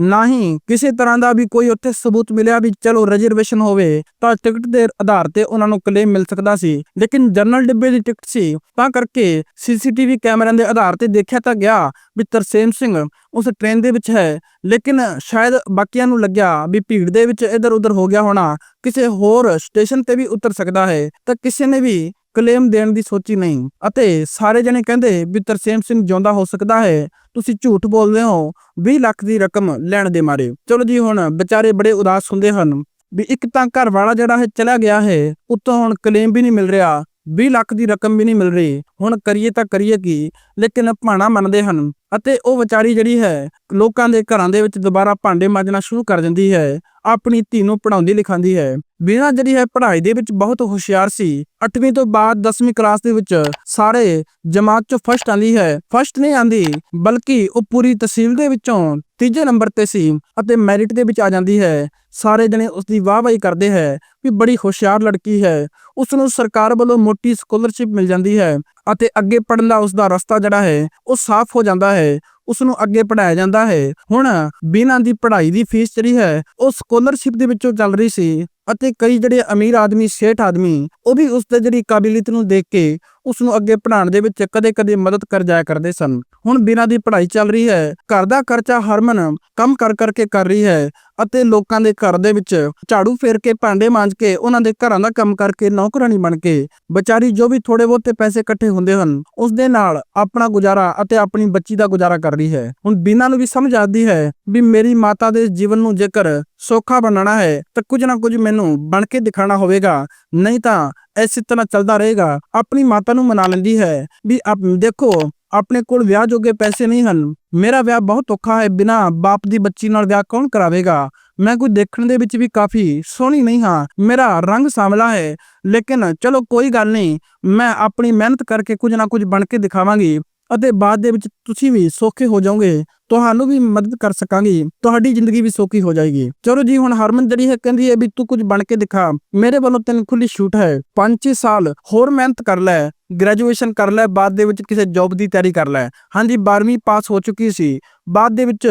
ਨਾ ਹੀ ਕਿਸੇ ਤਰ੍ਹਾਂ ਦਾ ਵੀ ਕੋਈ ਉੱਥੇ ਸਬੂਤ ਮਿਲਿਆ ਵੀ ਚਲੋ ਰਿਜ਼ਰਵੇਸ਼ਨ ਹੋਵੇ ਤਾਂ ਟਿਕਟ ਦੇ ਆਧਾਰ ਤੇ ਉਹਨਾਂ ਨੂੰ ਕਲੇਮ ਮਿਲ ਸਕਦਾ ਸੀ। ਲੇਕਿਨ ਜਨਰਲ ਡਿੱਬੇ ਦੀ ਟਿਕਟ ਸੀ, ਤਾਂ ਕਰਕੇ ਸੀਸੀਟੀਵੀ ਕੈਮਰਿਆਂ ਦੇ ਆਧਾਰ ਤੇ ਦੇਖਿਆ ਤਾਂ ਗਿਆ ਵੀ ਤਰਸੇਮ ਸਿੰਘ ਉਸ ਟ੍ਰੇਨ ਦੇ ਵਿੱਚ ਹੈ, ਲੇਕਿਨ ਸ਼ਾਇਦ ਬਾਕੀਆਂ ਨੂੰ ਲੱਗਿਆ ਵੀ ਭੀੜ ਦੇ ਵਿੱਚ ਇੱਧਰ ਉੱਧਰ ਹੋ ਗਿਆ ਹੋਣਾ, ਕਿਸੇ ਹੋਰ ਸਟੇਸ਼ਨ ਤੇ ਵੀ ਉਤਰ ਸਕਦਾ ਹੈ, ਤਾਂ ਕਿਸੇ ਨੇ ਵੀ ਕਲੇਮ ਦੇਣ ਦੀ ਸੋਚੀ ਨਹੀਂ। ਅਤੇ ਸਾਰੇ ਜਣੇ ਕਹਿੰਦੇ ਵੀ ਤਰਸੇਮ ਸਿੰਘ ਜਿਉਂਦਾ ਹੋ ਸਕਦਾ ਹੈ। ਤੁਸੀਂ ਝੂਠ ਬੋਲਦੇ ਹੋ। 20 ਲੱਖ ਦੀ ਰਕਮ ਲੈਣ ਦੇ ਮਾਰੇ। ਚਲੋ ਜੀ, ਹੁਣ ਵਿਚਾਰੇ ਬੜੇ ਉਦਾਸ ਹੁੰਦੇ ਹਨ ਵੀ ਇੱਕ ਤਾਂ ਘਰ ਵਾਲਾ ਜਿਹੜਾ ਹੈ ਚਲਾ ਗਿਆ ਹੈ, ਉੱਤੋਂ ਹੁਣ ਕਲੇਮ ਵੀ ਨਹੀਂ ਮਿਲ ਰਿਹਾ। 20 ਲੱਖ ਦੀ ਰਕਮ ਵੀ ਨਹੀਂ ਮਿਲ ਰਹੀ। ਹੁਣ ਕਰੀਏ ਤਾਂ ਕਰੀਏ ਕੀ, ਲੇਕਿਨ ਭਾਣਾ ਮੰਨਦੇ ਹਨ ਅਤੇ ਉਹ ਵਿਚਾਰੀ ਜਿਹੜੀ ਹੈ, ਲੋਕਾਂ ਦੇ ਘਰਾਂ ਦੇ ਵਿੱਚ ਦੁਬਾਰਾ ਭਾਂਡੇ ਮਾਂਜਣਾ ਸ਼ੁਰੂ ਕਰ ਦਿੰਦੀ ਹੈ। ਆਪਣੀ ਧੀ ਨੂੰ ਪੜਾਉਂਦੀ ਲਿਖਾਉਂਦੀ ਹੈ। ਬਿਨਾਂ ਜਿਹੜੀ ਹੈ ਪੜ੍ਹਾਈ ਦੇ ਵਿੱਚ ਬਹੁਤ ਹੁਸ਼ਿਆਰ ਸੀ। 8ਵੀਂ ਤੋਂ ਬਾਅਦ 10ਵੀਂ ਕਲਾਸ ਦੇ ਵਿੱਚ ਸਾਰੇ ਜਮਾਤ ਚੋਂ ਫਸਟ ਆਂਦੀ ਹੈ। ਫਸਟ ਨਹੀਂ ਆਂਦੀ ਬਲਕਿ ਉਹ ਪੂਰੀ ਤਹਿਸੀਲ ਦੇ ਵਿੱਚੋਂ ਤੀਜੇ ਨੰਬਰ ਤੇ ਸੀ ਅਤੇ ਮੈਰਿਟ ਦੇ ਵਿੱਚ ਆ ਜਾਂਦੀ ਹੈ। ਸਾਰੇ ਜਣੇ ਉਸ ਦੀ ਵਾਹਵਾਹੀ ਕਰਦੇ ਹੈ ਵੀ ਬੜੀ ਹੁਸ਼ਿਆਰ ਲੜਕੀ ਹੈ। ਉਸ ਨੂੰ ਸਰਕਾਰ ਵੱਲੋਂ ਮੋਟੀ ਸਕਾਲਰਸ਼ਿਪ ਮਿਲ ਜਾਂਦੀ ਹੈ ਅਤੇ ਅੱਗੇ ਪੜਨ ਦਾ ਉਸ ਦਾ ਰਸਤਾ ਜਿਹੜਾ ਹੈ, ਉਹ ਸਾਫ਼ ਹੋ ਜਾਂਦਾ ਹੈ ਉਸ ਨੂੰ ਅੱਗੇ ਪੜਾਇਆ ਜਾਂਦਾ ਹੈ। ਹੁਣ ਬਿਨਾਂ ਦੀ ਪੜ੍ਹਾਈ ਦੀ ਫੀਸ ਜਿਹੜੀ ਹੈ, ਉਹ ਸਕਾਲਰਸ਼ਿਪ ਦੇ ਵਿੱਚੋਂ ਚੱਲ ਰਹੀ ਸੀ ਅਤੇ ਕਈ ਜਿਹੜੇ ਅਮੀਰ ਆਦਮੀ, ਸੇਠ ਆਦਮੀ, ਉਹ ਵੀ ਉਸ ਦੇ ਜਿਹੜੀ ਕਾਬਲੀਅਤ ਨੂੰ ਦੇਖ ਕੇ ਉਸ ਨੂੰ ਅੱਗੇ ਪੜ੍ਹਾਉਣ ਦੇ ਵਿੱਚ ਕਦੇ-ਕਦੇ ਮਦਦ ਕਰ ਜਾਇਆ ਕਰਦੇ ਸਨ। ਹੁਣ ਬਿਨਾਂ ਦੀ ਪੜ੍ਹਾਈ ਚੱਲ ਰਹੀ ਹੈ, ਘਰ ਦਾ ਖਰਚਾ ਹਰਮਨ ਕੰਮ ਕਰ ਕਰਕੇ ਕਰ ਰਹੀ ਹੈ ਅਤੇ ਲੋਕਾਂ ਦੇ ਘਰ ਦੇ ਵਿੱਚ ਝਾੜੂ ਫੇਰ ਕੇ, ਭਾਂਡੇ ਮਾਂਜ ਕੇ, ਉਹਨਾਂ ਦੇ ਘਰਾਂ ਦਾ ਕੰਮ ਕਰਕੇ ਨੌਕਰਾਨੀ ਬਣ ਕੇ ਵਿਚਾਰੀ ਜੋ ਵੀ ਥੋੜੇ ਬਹੁਤੇ ਪੈਸੇ ਇਕੱਠੇ ਹੁੰਦੇ ਹਨ ਉਸ ਦੇ ਨਾਲ ਆਪਣਾ ਗੁਜ਼ਾਰਾ ਅਤੇ ਆਪਣੀ ਬੱਚੀ ਦਾ ਗੁਜ਼ਾਰਾ ਕਰ ਰਹੀ ਹੈ। ਹੁਣ ਬਿਨਾਂ ਨੂੰ ਵੀ ਸਮਝ ਆਦੀ ਹੈ ਵੀ ਮੇਰੀ ਮਾਤਾ ਦੇ ਜੀਵਨ ਨੂੰ ਜੇਕਰ ਸੌਖਾ ਬਣਾਉਣਾ ਹੈ ਤਾਂ ਕੁਝ ਨਾ ਕੁਝ ਮੈਨੂੰ ਬਣ ਕੇ ਦਿਖਾਣਾ ਹੋਵੇਗਾ। ਨਹੀਂ ਤਾਂ ਇਸੇ ਤਰ੍ਹਾਂ ਚੱਲਦਾ ਰਹੇਗਾ। ਆਪਣੀ ਮਾਤਾ ਨੂੰ ਮਨਾ ਲੈਂਦੀ ਹੈ ਵੀ ਆਪ ਦੇਖੋ, ਆਪਣੇ ਕੋਲ ਵਿਆਹ ਜੋਗੇ ਪੈਸੇ ਨਹੀਂ ਹਨ। ਮੇਰਾ ਵਿਆਹ ਬਹੁਤ ਔਖਾ ਹੈ, ਬਿਨਾ ਬਾਪ ਦੀ ਬੱਚੀ ਨਾਲ ਵਿਆਹ ਕੌਣ ਕਰਾਵੇਗਾ? ਮੈਂ ਕੋਈ ਦੇਖਣ ਦੇ ਵਿੱਚ ਵੀ ਕਾਫੀ ਸੋਹਣੀ ਨਹੀਂ ਹਾਂ। ਮੇਰਾ ਰੰਗ ਸਾਂਵਲਾ ਹੈ, ਲੇਕਿਨ ਚਲੋ ਕੋਈ ਗੱਲ ਨਹੀਂ, ਮੈਂ ਆਪਣੀ ਮਿਹਨਤ ਕਰਕੇ ਕੁਝ ਨਾ ਕੁਝ ਬਣ ਕੇ ਦਿਖਾਵਾਂਗੀ। ਅਤੇ ਬਾਅਦ ਦੇ ਵਿੱਚ ਤੁਸੀਂ ਵੀ ਸੌਖੇ ਹੋ ਜਾਓਗੇ, ਤੁਹਾਨੂੰ ਵੀ ਮਦਦ ਕਰ ਸਕਾਂਗੀ, ਤੁਹਾਡੀ ਜ਼ਿੰਦਗੀ ਵੀ ਸੌਖੀ ਹੋ ਜਾਏਗੀ। ਚਲੋ ਜੀ, ਹੁਣ ਹਰਮਨ ਜਿਹੜੀ ਹੈ ਕਹਿੰਦੀ ਹੈ ਵੀ ਤੂੰ ਕੁਝ ਬਣ ਕੇ ਦਿਖਾ, ਮੇਰੇ ਵੱਲੋਂ ਤੈਨੂੰ ਖੁੱਲੀ ਛੂਟ ਹੈ। 5 ਸਾਲ ਹੋਰ ਮਿਹਨਤ ਕਰ ਲੈ ਗ੍ਰੈਜੂਏਸ਼ਨ ਕਰ ਲੈ, ਬਾਅਦ ਦੇ ਵਿੱਚ ਕਿਸੇ ਜੌਬ ਦੀ ਤਿਆਰੀ ਕਰ ਲੈ। ਹਾਂਜੀ 12ਵੀਂ ਪਾਸ ਹੋ ਚੁੱਕੀ ਸੀ, ਬਾਅਦ ਦੇ ਵਿੱਚ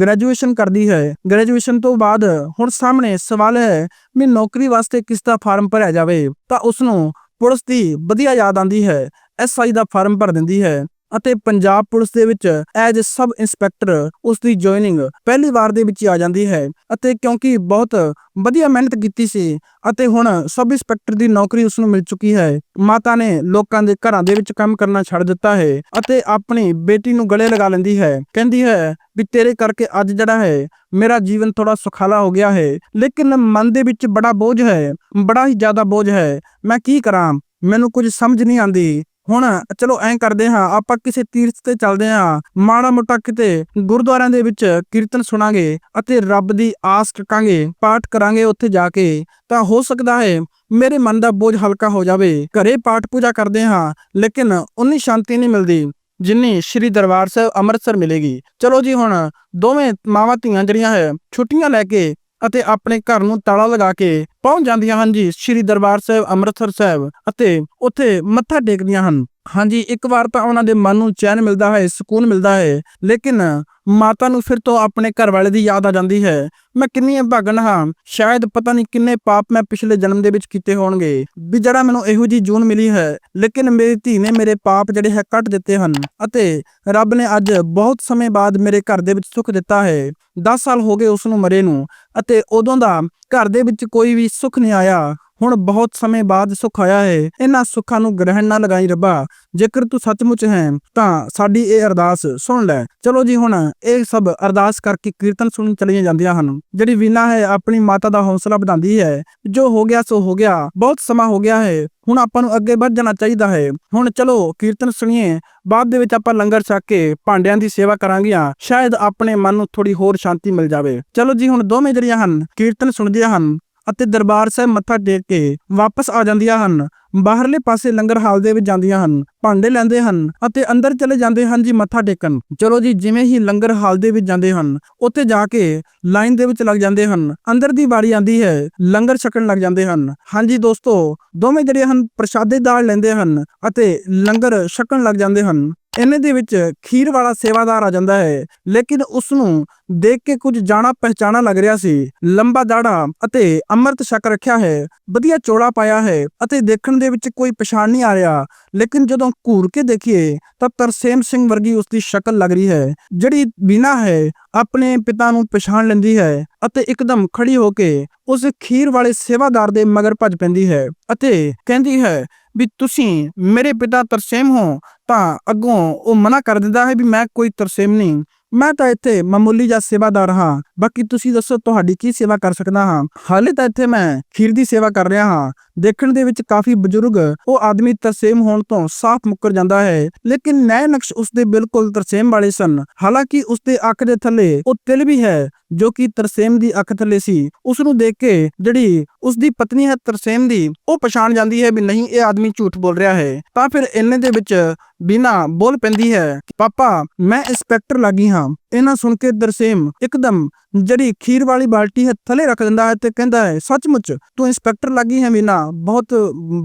ਗ੍ਰੈਜੂਏਸ਼ਨ ਕਰਦੀ ਹੈ। ਗ੍ਰੈਜੂਏਸ਼ਨ ਤੋਂ ਬਾਅਦ ਹੁਣ ਸਾਹਮਣੇ ਸਵਾਲ ਹੈ ਵੀ ਨੌਕਰੀ ਵਾਸਤੇ ਕਿਸ ਦਾ ਫਾਰਮ ਭਰਿਆ ਜਾਵੇ, ਤਾਂ ਉਸ ਨੂੰ ਪੁਲਿਸ ਦੀ ਵਧੀਆ ਯਾਦ ਆਂਦੀ ਹੈ ਐਸਆਈ ਦਾ ਫਾਰਮ ਭਰ ਦਿੰਦੀ ਹੈ। ਅਤੇ ਪੰਜਾਬ ਪੁਲਿਸ ਦੇ ਵਿੱਚ ਐਜ਼ ਸਬ ਇੰਸਪੈਕਟਰ ਉਸ ਦੀ ਜੁਆਇਨਿੰਗ ਪਹਿਲੀ ਵਾਰ ਦੇ ਵਿੱਚ ਹੀ ਆ ਜਾਂਦੀ ਹੈ ਅਤੇ ਕਿਉਂਕਿ ਬਹੁਤ ਵਧੀਆ ਮਿਹਨਤ ਕੀਤੀ ਸੀ ਅਤੇ ਹੁਣ ਸਬ ਇੰਸਪੈਕਟਰ ਦੀ ਨੌਕਰੀ ਉਸ ਨੂੰ ਮਿਲ ਚੁੱਕੀ ਹੈ। ਮਾਤਾ ਨੇ ਲੋਕਾਂ ਦੇ ਘਰਾਂ ਦੇ ਵਿੱਚ ਕੰਮ ਕਰਨਾ ਛੱਡ ਦਿੱਤਾ ਹੈ ਅਤੇ ਆਪਣੀ ਬੇਟੀ ਨੂੰ ਗਲੇ ਲਗਾ ਲੈਂਦੀ ਹੈ। ਕਹਿੰਦੀ ਹੈ ਵੀ ਤੇਰੇ ਕਰਕੇ ਅੱਜ ਜਿਹੜਾ ਹੈ ਮੇਰਾ ਜੀਵਨ ਥੋੜਾ ਸੁਖਾਲਾ ਹੋ ਗਿਆ ਹੈ, ਲੇਕਿਨ ਮਨ ਦੇ ਵਿੱਚ ਬੜਾ ਬੋਝ ਹੈ, ਬੜਾ ਹੀ ਜ਼ਿਆਦਾ ਬੋਝ ਹੈ। ਮੈਂ ਕੀ ਕਰਾਂ? ਮੈਨੂੰ ਕੁਝ ਸਮਝ ਨਹੀਂ ਆਉਂਦੀ। ਹੁਣ ਚਲੋ ਐਂ ਕਰਦੇ ਹਾਂ, ਆਪਾਂ ਕਿਸੇ ਤੀਰਥ ਤੇ ਚੱਲਦੇ ਹਾਂ। ਮਾੜਾ ਮੋਟਾ ਕਿਤੇ ਗੁਰਦੁਆਰਿਆਂ ਦੇ ਵਿੱਚ ਕੀਰਤਨ ਸੁਣਾਂਗੇ ਅਤੇ ਰੱਬ ਦੀ ਆਸ ਰੱਖਾਂਗੇ, ਪਾਠ ਕਰਾਂਗੇ ਉੱਥੇ ਜਾ ਕੇ। ਤਾਂ ਹੋ ਸਕਦਾ ਹੈ ਮੇਰੇ ਮਨ ਦਾ ਬੋਝ ਹਲਕਾ ਹੋ ਜਾਵੇ। ਘਰੇ ਪਾਠ ਪੂਜਾ ਕਰਦੇ ਹਾਂ, ਲੇਕਿਨ ਉਨੀ ਸ਼ਾਂਤੀ ਨਹੀਂ ਮਿਲਦੀ ਜਿੰਨੀ ਸ਼੍ਰੀ ਦਰਬਾਰ ਸਾਹਿਬ ਅੰਮ੍ਰਿਤਸਰ ਮਿਲੇਗੀ। ਚਲੋ ਜੀ ਹੁਣ, ਦੋਵੇਂ ਮਾਵਾਂ ਧੀਆਂ ਜਿਹੜੀਆਂ ਹੈ, ਛੁੱਟੀਆਂ ਲੈ ਕੇ ਅਤੇ ਆਪਣੇ ਘਰ ਨੂੰ ਤਾਲਾ ਲਗਾ ਕੇ ਪਹੁੰਚ ਜਾਂਦੀਆਂ ਹਨ ਜੀ, ਸ੍ਰੀ ਦਰਬਾਰ ਸਾਹਿਬ, ਅੰਮ੍ਰਿਤਸਰ ਸਾਹਿਬ ਅਤੇ ਉੱਥੇ ਮੱਥਾ ਟੇਕਦੀਆਂ ਹਨ। ਹਾਂਜੀ, ਇੱਕ ਵਾਰ ਤਾਂ ਉਹਨਾਂ ਦੇ ਮਨ ਨੂੰ ਚੈਨ ਮਿਲਦਾ ਹੈ, ਸਕੂਨ ਮਿਲਦਾ ਹੈ, ਲੇਕਿਨ ਮਾਤਾ ਨੂੰ ਫਿਰ ਤੋਂ ਆਪਣੇ ਘਰ ਵਾਲੇ ਦੀ ਯਾਦ ਆ ਜਾਂਦੀ ਹੈ। ਮੈਂ ਕਿੰਨੀ ਭਾਗਣ ਹਾਂ। ਸ਼ਾਇਦ ਪਤਾ ਨਹੀਂ ਕਿੰਨੇ ਪਾਪ ਮੈਂ ਪਿਛਲੇ ਜਨਮ ਦੇ ਵਿੱਚ ਕੀਤੇ ਹੋਣਗੇ। ਵੀ ਜਿਹੜਾ ਮੈਨੂੰ ਇਹੋ ਜੀ ਜੂਨ ਮਿਲੀ ਹੈ, ਲੇਕਿਨ ਮੇਰੀ ਧੀ ਨੇ ਮੇਰੇ ਪਾਪ ਜਿਹੜੇ ਹੈ ਕੱਟ ਦਿੱਤੇ ਹਨ ਅਤੇ ਰੱਬ ਨੇ ਅੱਜ ਬਹੁਤ ਸਮੇਂ ਬਾਅਦ ਮੇਰੇ ਘਰ ਦੇ ਵਿੱਚ ਸੁੱਖ ਦਿੱਤਾ ਹੈ। 10 ਸਾਲ ਹੋ ਗਏ ਉਸ ਨੂੰ ਮਰੇ ਨੂੰ ਅਤੇ ਉਦੋਂ ਦਾ ਘਰ ਦੇ ਵਿੱਚ ਕੋਈ ਵੀ ਸੁੱਖ ਨਹੀਂ ਆਇਆ। ਹੁਣ ਬਹੁਤ ਸਮੇਂ ਬਾਅਦ ਸੁੱਖ ਆਇਆ ਹੈ ਇਹਨਾਂ ਸੁੱਖਾਂ ਨੂੰ ਗ੍ਰਹਿਣ ਨਾ ਲਗਾਈ ਰੱਬਾ। ਜੇਕਰ ਤੂੰ ਸੱਚਮੁੱਚ ਹੈ, ਤਾਂ ਸਾਡੀ ਇਹ ਅਰਦਾਸ ਸੁਣ ਲੈ। ਚਲੋ ਜੀ ਹੁਣ, ਇਹ ਸਭ ਅਰਦਾਸ ਕਰਕੇ ਕੀਰਤਨ ਸੁਣਨ ਚਲੀਆਂ ਜਾਂਦੀਆਂ ਹਨ। ਜਿਹੜੀ ਵੀਨਾ ਹੈ, ਆਪਣੀ ਮਾਤਾ ਦਾ ਹੌਸਲਾ ਵਧਾਉਂਦੀ ਹੈ। ਜੋ ਹੋ ਗਿਆ, ਸੋ ਹੋ ਗਿਆ। ਬਹੁਤ ਸਮਾਂ ਹੋ ਗਿਆ ਹੈ। ਹੁਣ ਆਪਾਂ ਨੂੰ ਅੱਗੇ ਵੱਧ ਜਾਣਾ ਚਾਹੀਦਾ ਹੈ। ਹੁਣ ਚਲੋ, ਕੀਰਤਨ ਸੁਣੀਏ। ਬਾਅਦ ਦੇ ਵਿੱਚ ਆਪਾਂ ਲੰਗਰ ਛਕ ਕੇ ਭਾਂਡਿਆਂ ਦੀ ਸੇਵਾ ਕਰਾਂਗੀਆਂ ਸ਼ਾਇਦ ਆਪਣੇ ਮਨ ਨੂੰ ਥੋੜੀ ਹੋਰ ਸ਼ਾਂਤੀ ਮਿਲ ਜਾਵੇ। ਚਲੋ ਜੀ ਹੁਣ ਦੋਵੇਂ ਜਿਹੜੀਆਂ ਹਨ, ਕੀਰਤਨ ਸੁਣਦੀਆਂ ਹਨ। ਅਤੇ ਦਰਬਾਰ ਸਾਹਿਬ ਮੱਥਾ ਟੇਕ ਕੇ ਵਾਪਸ ਆ ਜਾਂਦੀਆਂ ਹਨ। ਬਾਹਰਲੇ ਪਾਸੇ ਲੰਗਰ ਹਾਲ ਦੇ ਵਿੱਚ ਜਾਂਦੀਆਂ ਹਨ, ਭਾਂਡੇ ਲੈਂਦੇ ਹਨ ਅਤੇ ਅੰਦਰ ਚਲੇ ਜਾਂਦੇ ਹਨ ਜੀ ਮੱਥਾ ਟੇਕਣ। ਚਲੋ ਜੀ, ਜਿਵੇਂ ਹੀ ਲੰਗਰ ਹਾਲ ਦੇ ਵਿੱਚ ਜਾਂਦੇ ਹਨ, ਉੱਥੇ ਜਾ ਕੇ ਲਾਈਨ ਦੇ ਵਿੱਚ ਲੱਗ ਜਾਂਦੇ ਹਨ। ਅੰਦਰ ਦੀ ਵਾਰੀ ਆਂਦੀ ਹੈ, ਲੰਗਰ ਛਕਣ ਲੱਗ ਜਾਂਦੇ ਹਨ। ਹਾਂਜੀ ਦੋਸਤੋ, ਦੋਵੇਂ ਜਿਹੜੇ ਹਨ, ਪ੍ਰਸ਼ਾਦੇ ਦਾਲ ਲੈਂਦੇ ਹਨ ਅਤੇ ਲੰਗਰ ਛਕਣ ਲੱਗ ਜਾਂਦੇ ਹਨ। ਇਹਨੇ ਦੇ ਵਿੱਚ ਖੀਰ ਵਾਲਾ ਸੇਵਾਦਾਰ ਆ ਜਾਂਦਾ ਹੈ, ਲੇਕਿਨ ਉਸ ਨੂੰ ਦੇਖ ਕੇ ਕੁਝ ਜਾਣਾ ਪਹਿਚਾਣਾ ਲੱਗ ਰਿਹਾ ਸੀ। ਲੰਬਾ ਦਾੜਾ ਅਤੇ ਅੰਮ੍ਰਿਤ ਛਕ ਰੱਖਿਆ ਹੈ, ਵਧੀਆ ਚੋਲਾ ਪਾਇਆ ਹੈ ਅਤੇ ਦੇਖਣ ਦੇ ਵਿੱਚ ਕੋਈ ਪਛਾਣ ਨਹੀਂ ਆ ਰਿਹਾ। ਲੇਕਿਨ ਜਦੋਂ ਘੂਰ ਕੇ ਦੇਖੀਏ, ਤਾਂ ਤਰਸੇਮ ਸਿੰਘ ਵਰਗੀ ਉਸ ਦੀ ਸ਼ਕਲ ਲੱਗ ਰਹੀ ਹੈ, ਜਿਹੜੀ ਬਿਨਾ ਹੈ, ਆਪਣੇ ਪਿਤਾ ਨੂੰ ਪਛਾਣ ਲੈਂਦੀ ਹੈ ਅਤੇ ਇੱਕਦਮ ਖੜੀ ਹੋ ਕੇ ਉਸ ਖੀਰ ਵਾਲੇ ਸੇਵਾਦਾਰ ਦੇ ਮਗਰ ਭੱਜ ਪੈਂਦੀ ਹੈ ਅਤੇ ਕਹਿੰਦੀ ਹੈ ਵੀ ਤੁਸੀਂ ਮੇਰੇ ਪਿਤਾ ਤਰਸੇਮ ਹੋ, ਤਾਂ ਅੱਗੋਂ ਉਹ ਮਨਾ ਕਰ ਦਿੰਦਾ ਹੈ ਵੀ ਮੈਂ ਕੋਈ ਤਰਸੇਮ ਨਹੀਂ। ਮੈਂ ਤਾਂ ਇੱਥੇ ਮਾਮੂਲੀ ਜਿਹਾ ਸੇਵਾਦਾਰ ਹਾਂ, ਬਾਕੀ ਤੁਸੀਂ ਦੱਸੋ ਤੁਹਾਡੀ ਕੀ ਸੇਵਾ ਕਰ ਸਕਦਾ ਹਾਂ? ਹਾਲੇ ਤਾਂ ਇੱਥੇ ਮੈਂ ਖੀਰ ਦੀ ਸੇਵਾ ਕਰ ਰਿਹਾ ਹਾਂ ਦੇਖਣ ਦੇ ਵਿੱਚ ਕਾਫੀ ਬਜ਼ੁਰਗ ਉਹ ਆਦਮੀ ਤਰਸੇਮ ਹੋਣ ਤੋਂ ਸਾਫ਼ ਮੁੱਕਰ ਜਾਂਦਾ ਹੈ, ਲੇਕਿਨ ਨਏ ਨਕਸ਼ ਉਸ ਦੇ ਬਿਲਕੁਲ ਤਰਸੇਮ ਵਾਲੇ ਸਨ। ਹਾਲਾਂਕਿ ਉਸ ਦੇ ਅੱਖ ਦੇ ਥੱਲੇ ਉਹ ਤਿਲ ਵੀ ਹੈ, ਜੋ ਕਿ ਤਰਸੇਮ ਦੀ ਅੱਖ ਥੱਲੇ ਸੀ। ਉਸ ਨੂੰ ਦੇਖ ਕੇ ਜਿਹੜੀ ਉਸ ਦੀ ਪਤਨੀ ਹੈ ਤਰਸੇਮ ਦੀ, ਉਹ ਪਛਾਣ ਜਾਂਦੀ ਹੈ ਵੀ ਨਹੀਂ, ਇਹ ਆਦਮੀ ਝੂਠ ਬੋਲ ਰਿਹਾ ਹੈ। ਤਾਂ ਫਿਰ ਇੰਨੇ ਦੇ ਵਿੱਚ ਬੀਨਾ ਬੋਲ ਪੈਂਦੀ ਹੈ ਪਾਪਾ, ਮੈਂ ਇੰਸਪੈਕਟਰ ਲੱਗੀ ਹਾਂ। ਇਹਨਾਂ ਸੁਣ ਕੇ ਦਰਸੇਮ ਇੱਕਦਮ ਜਿਹੜੀ ਖੀਰ ਵਾਲੀ ਬਾਲਟੀ ਹੈ ਥੱਲੇ ਰੱਖ ਦਿੰਦਾ ਹੈ ਤੇ ਕਹਿੰਦਾ ਹੈ, ਸੱਚਮੁੱਚ ਤੂੰ ਇੰਸਪੈਕਟਰ ਲੱਗੀ ਹੈ ਬੀਨਾ ਬਹੁਤ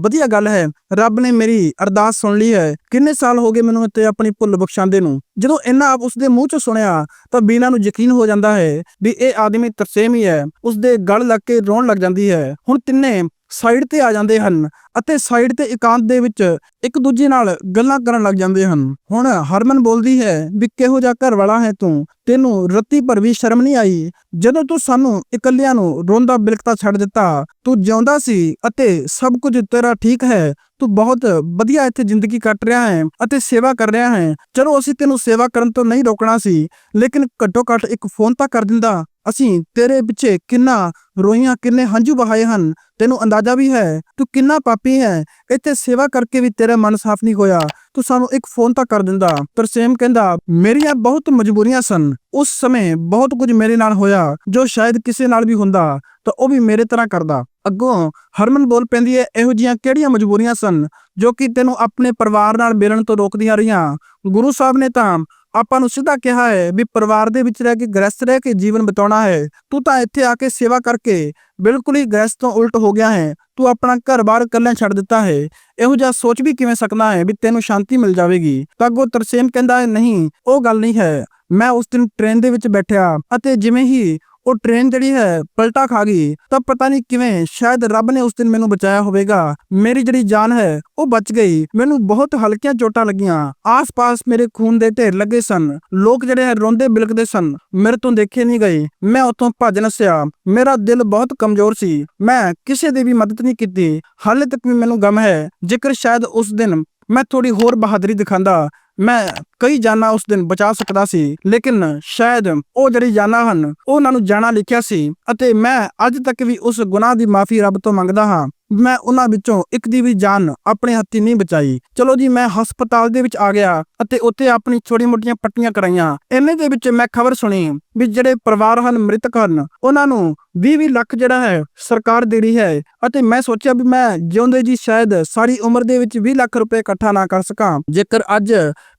ਵਧੀਆ ਗੱਲ ਹੈ। ਰੱਬ ਨੇ ਮੇਰੀ ਅਰਦਾਸ ਸੁਣ ਲਈ ਹੈ। ਕਿੰਨੇ ਸਾਲ ਹੋ ਗਏ ਮੈਨੂੰ ਇੱਥੇ ਆਪਣੀ ਭੁੱਲ ਬਖਸ਼ਾਂਦੇ ਨੂੰ। ਜਦੋਂ ਇਹਨਾਂ ਆਪ ਉਸਦੇ ਮੂੰਹ ਚੋਂ ਸੁਣਿਆ ਤਾਂ ਬੀਨਾ ਨੂੰ ਯਕੀਨ ਹੋ ਜਾਂਦਾ ਹੈ ਵੀ ਇਹ ਆਦਮੀ ਤਰਸੇਮ ਹੀ ਹੈ। ਉਸਦੇ ਗਲ ਲੱਗ ਕੇ ਰੋਣ ਲੱਗ ਜਾਂਦੀ ਹੈ। ਹੁਣ ਤਿੰਨੇ ਸਾਈਡ ਤੇ ਆ ਜਾਂਦੇ ਹਨ ਅਤੇ ਸਾਈਡ ਤੇ ਇਕਾਂਤ ਦੇ ਵਿੱਚ ਇੱਕ ਦੂਜੇ ਨਾਲ ਗੱਲਾਂ ਕਰਨ ਲੱਗ ਜਾਂਦੇ ਹਨ। ਹੁਣ ਹਰਮਨ ਬੋਲਦੀ ਹੈ ਵੀ ਕਿਹੋ ਜਿਹਾ ਘਰ ਵਾਲਾ ਹੈ ਤੂੰ? ਤੈਨੂੰ ਰੱਤੀ ਭਰ ਵੀ ਸ਼ਰਮ ਨਹੀਂ ਆਈ? ਜਦੋਂ ਤੂੰ ਸਾਨੂੰ ਇਕੱਲਿਆਂ ਨੂੰ ਰੋਂਦਾ ਬਿਲਕਤਾ ਛੱਡ ਦਿੱਤਾ, ਤੂੰ ਜਿਉਂਦਾ ਸੀ ਅਤੇ ਸਭ ਕੁਝ ਤੇਰਾ ਠੀਕ ਹੈ, ਤੂੰ ਬਹੁਤ ਵਧੀਆ ਇੱਥੇ ਜ਼ਿੰਦਗੀ ਕੱਟ ਰਿਹਾ ਹੈ ਅਤੇ ਸੇਵਾ ਕਰ ਰਿਹਾ ਹੈ। ਚਲੋ ਅਸੀਂ ਤੈਨੂੰ ਸੇਵਾ ਕਰਨ ਤੋਂ ਨਹੀਂ ਰੋਕਣਾ ਸੀ, ਲੇਕਿਨ ਘੱਟੋ ਘੱਟ ਇੱਕ ਫੋਨ ਤਾਂ ਕਰ ਦਿੰਦਾ। ਅਸੀਂ ਤੇਰੇ ਪਿੱਛੇ ਕਿੰਨਾ ਰੋਈਆਂ, ਕਿੰਨੇ ਹੰਝੂ ਬਹਾਏ ਹਨ, ਤੈਨੂੰ ਅੰਦਾਜ਼ਾ ਵੀ ਹੈ? ਤੂੰ ਕਿੰਨਾ ਪਾਪੀ ਹੈ? ਇੱਥੇ ਸੇਵਾ ਕਰਕੇ ਵੀ ਤੇਰਾ ਮਨ ਸਾਫ਼ ਨਹੀਂ ਹੋਇਆ। ਤੂੰ ਸਾਨੂੰ ਇੱਕ ਫੋਨ ਤਾਂ ਕਰ ਦਿੰਦਾ। ਤਰਸੇਮ ਕਹਿੰਦਾ, ਮੇਰੀਆਂ ਬਹੁਤ ਮਜਬੂਰੀਆਂ ਸਨ। ਉਸ ਸਮੇਂ ਬਹੁਤ ਕੁਝ ਮੇਰੇ ਨਾਲ ਹੋਇਆ, ਜੋ ਸ਼ਾਇਦ ਕਿਸੇ ਨਾਲ ਵੀ ਹੁੰਦਾ, ਤਾਂ ਉਹ ਵੀ ਮੇਰੇ ਤਰ੍ਹਾਂ ਕਰਦਾ। ਅੱਗੋਂ ਹਰਮਨ ਬੋਲ ਪੈਂਦੀ ਹੈ ਇਹੋ ਜੀਆਂ ਕਿਹੜੀਆਂ ਮਜਬੂਰੀਆਂ ਸਨ, ਜੋ ਕਿ ਤੈਨੂੰ ਆਪਣੇ ਪਰਿਵਾਰ ਨਾਲ ਮਿਲਣ ਤੋਂ ਰੋਕਦੀਆਂ ਰਹੀਆਂ? ਗੁਰੂ ਸਾਹਿਬ ਨੇ ਤਾਂ ਆਪਾਂ ਨੂੰ ਸਿੱਧਾ ਕਿਹਾ ਹੈ ਵੀ ਪਰਿਵਾਰ ਦੇ ਵਿੱਚ ਰਹਿ ਕੇ, ਗ੍ਰਸਤ ਰਹਿ ਕੇ ਜੀਵਨ ਬਿਤਾਉਣਾ ਹੈ। ਤੂੰ ਤਾਂ ਇੱਥੇ ਆ ਕੇ ਸੇਵਾ ਕਰਕੇ ਬਿਲਕੁਲ ਹੀ ਗ੍ਰਸਤ ਤੋਂ ਉਲਟ ਹੋ ਗਿਆ ਹੈ। ਤੂੰ ਆਪਣਾ ਘਰ-ਬਾਰ ਇਕੱਲਾ ਛੱਡ ਦਿੱਤਾ ਹੈ। ਇਹੋ ਜਿਹਾ ਸੋਚ ਵੀ ਕਿਵੇਂ ਸਕਦਾ ਹੈ ਵੀ ਤੈਨੂੰ ਸ਼ਾਂਤੀ ਮਿਲ ਜਾਵੇਗੀ? ਤਾਂ ਅੱਗੋਂ ਤਰਸੇਮ ਕਹਿੰਦਾ ਹੈ, ਨਹੀਂ, ਉਹ ਗੱਲ ਨਹੀਂ ਹੈ। ਮੈਂ ਉਸ ਦਿਨ ਟ੍ਰੇਨ ਦੇ ਵਿੱਚ ਬੈਠਿਆ ਅਤੇ ਜਿਵੇਂ ਹੀ ਉਹ ਟ੍ਰੇਨ ਜਿਹੜੀ ਹੈ ਪਲਟਾ ਖਾ ਗਈ, ਤਾਂ ਪਤਾ ਨਹੀਂ ਕਿਵੇਂ ਸ਼ਾਇਦ ਰੱਬ ਨੇ ਉਸ ਦਿਨ ਮੈਨੂੰ ਬਚਾਇਆ ਹੋਵੇਗਾ। ਮੇਰੀ ਜਿਹੜੀ ਜਾਨ ਹੈ, ਉਹ ਬਚ ਗਈ। ਮੈਨੂੰ ਬਹੁਤ ਹਲਕੀਆਂ ਚੋਟਾਂ ਲੱਗੀਆਂ। ਆਸ-ਪਾਸ ਮੇਰੇ ਖੂਨ ਦੇ ਢੇਰ ਲੱਗੇ ਸਨ। ਲੋਕ ਜਿਹੜੇ ਹੈ, ਰੋਂਦੇ ਬਿਲਕਦੇ ਸਨ। ਮੇਰੇ ਤੋਂ ਦੇਖੇ ਨਹੀਂ ਗਏ। ਮੈਂ ਉੱਥੋਂ ਭੱਜ ਨਸਿਆ। ਮੇਰਾ ਦਿਲ ਬਹੁਤ ਕਮਜ਼ੋਰ ਸੀ। ਮੈਂ ਕਿਸੇ ਦੀ ਵੀ ਮਦਦ ਨਹੀਂ ਕੀਤੀ। ਹਾਲੇ ਤੱਕ ਵੀ ਮੈਨੂੰ ਗਮ ਹੈ। ਜੇਕਰ ਸ਼ਾਇਦ ਉਸ ਦਿਨ ਮੈਂ ਥੋੜੀ ਹੋਰ ਬਹਾਦਰੀ ਦਿਖਾਉਂਦਾ ਮੈਂ ਕਈ ਜਾਨਾਂ ਉਸ ਦਿਨ ਬਚਾ ਸਕਦਾ ਸੀ, ਲੇਕਿਨ ਸ਼ਾਇਦ ਉਹ ਜਿਹੜੀ ਜਾਨਾਂ ਹਨ, ਉਹਨਾਂ ਨੂੰ ਜਾਣਾ ਲਿਖਿਆ ਸੀ, ਅਤੇ ਮੈਂ ਅੱਜ ਤੱਕ ਵੀ ਉਸ ਗੁਨਾਹ ਦੀ ਮਾਫੀ ਰੱਬ ਤੋਂ ਮੰਗਦਾ ਹਾਂ। ਮੈਂ ਉਹਨਾਂ ਵਿੱਚੋਂ ਇੱਕ ਦੀ ਵੀ ਜਾਨ ਆਪਣੇ ਹੱਥੀਂ ਨਹੀਂ ਬਚਾਈ। ਚਲੋ ਜੀ, ਮੈਂ ਹਸਪਤਾਲ ਦੇ ਵਿੱਚ ਆ ਗਿਆ ਅਤੇ ਉੱਥੇ ਆਪਣੀ ਛੋਟੀ-ਮੋਟੀਆਂ ਪੱਟੀਆਂ ਕਰਾਈਆਂ। ਇੰਨੇ ਦੇ ਵਿੱਚ ਮੈਂ ਖਬਰ ਸੁਣੀ ਵੀ ਜਿਹੜੇ ਪਰਿਵਾਰ ਹਨ, ਮ੍ਰਿਤਕ ਹਨ, ਉਹਨਾਂ ਨੂੰ 20-20 ਲੱਖ ਜਿਹੜਾ ਹੈ, ਸਰਕਾਰ ਦੇ ਰਹੀ ਹੈ ਅਤੇ ਮੈਂ ਸੋਚਿਆ ਵੀ ਮੈਂ ਜਿਉਂਦੇ ਜੀ ਸ਼ਾਇਦ ਸਾਰੀ ਉਮਰ ਦੇ ਵਿੱਚ 20 ਲੱਖ ਰੁਪਏ ਇਕੱਠਾ ਨਾ ਕਰ ਸਕਾਂ। ਜੇਕਰ ਅੱਜ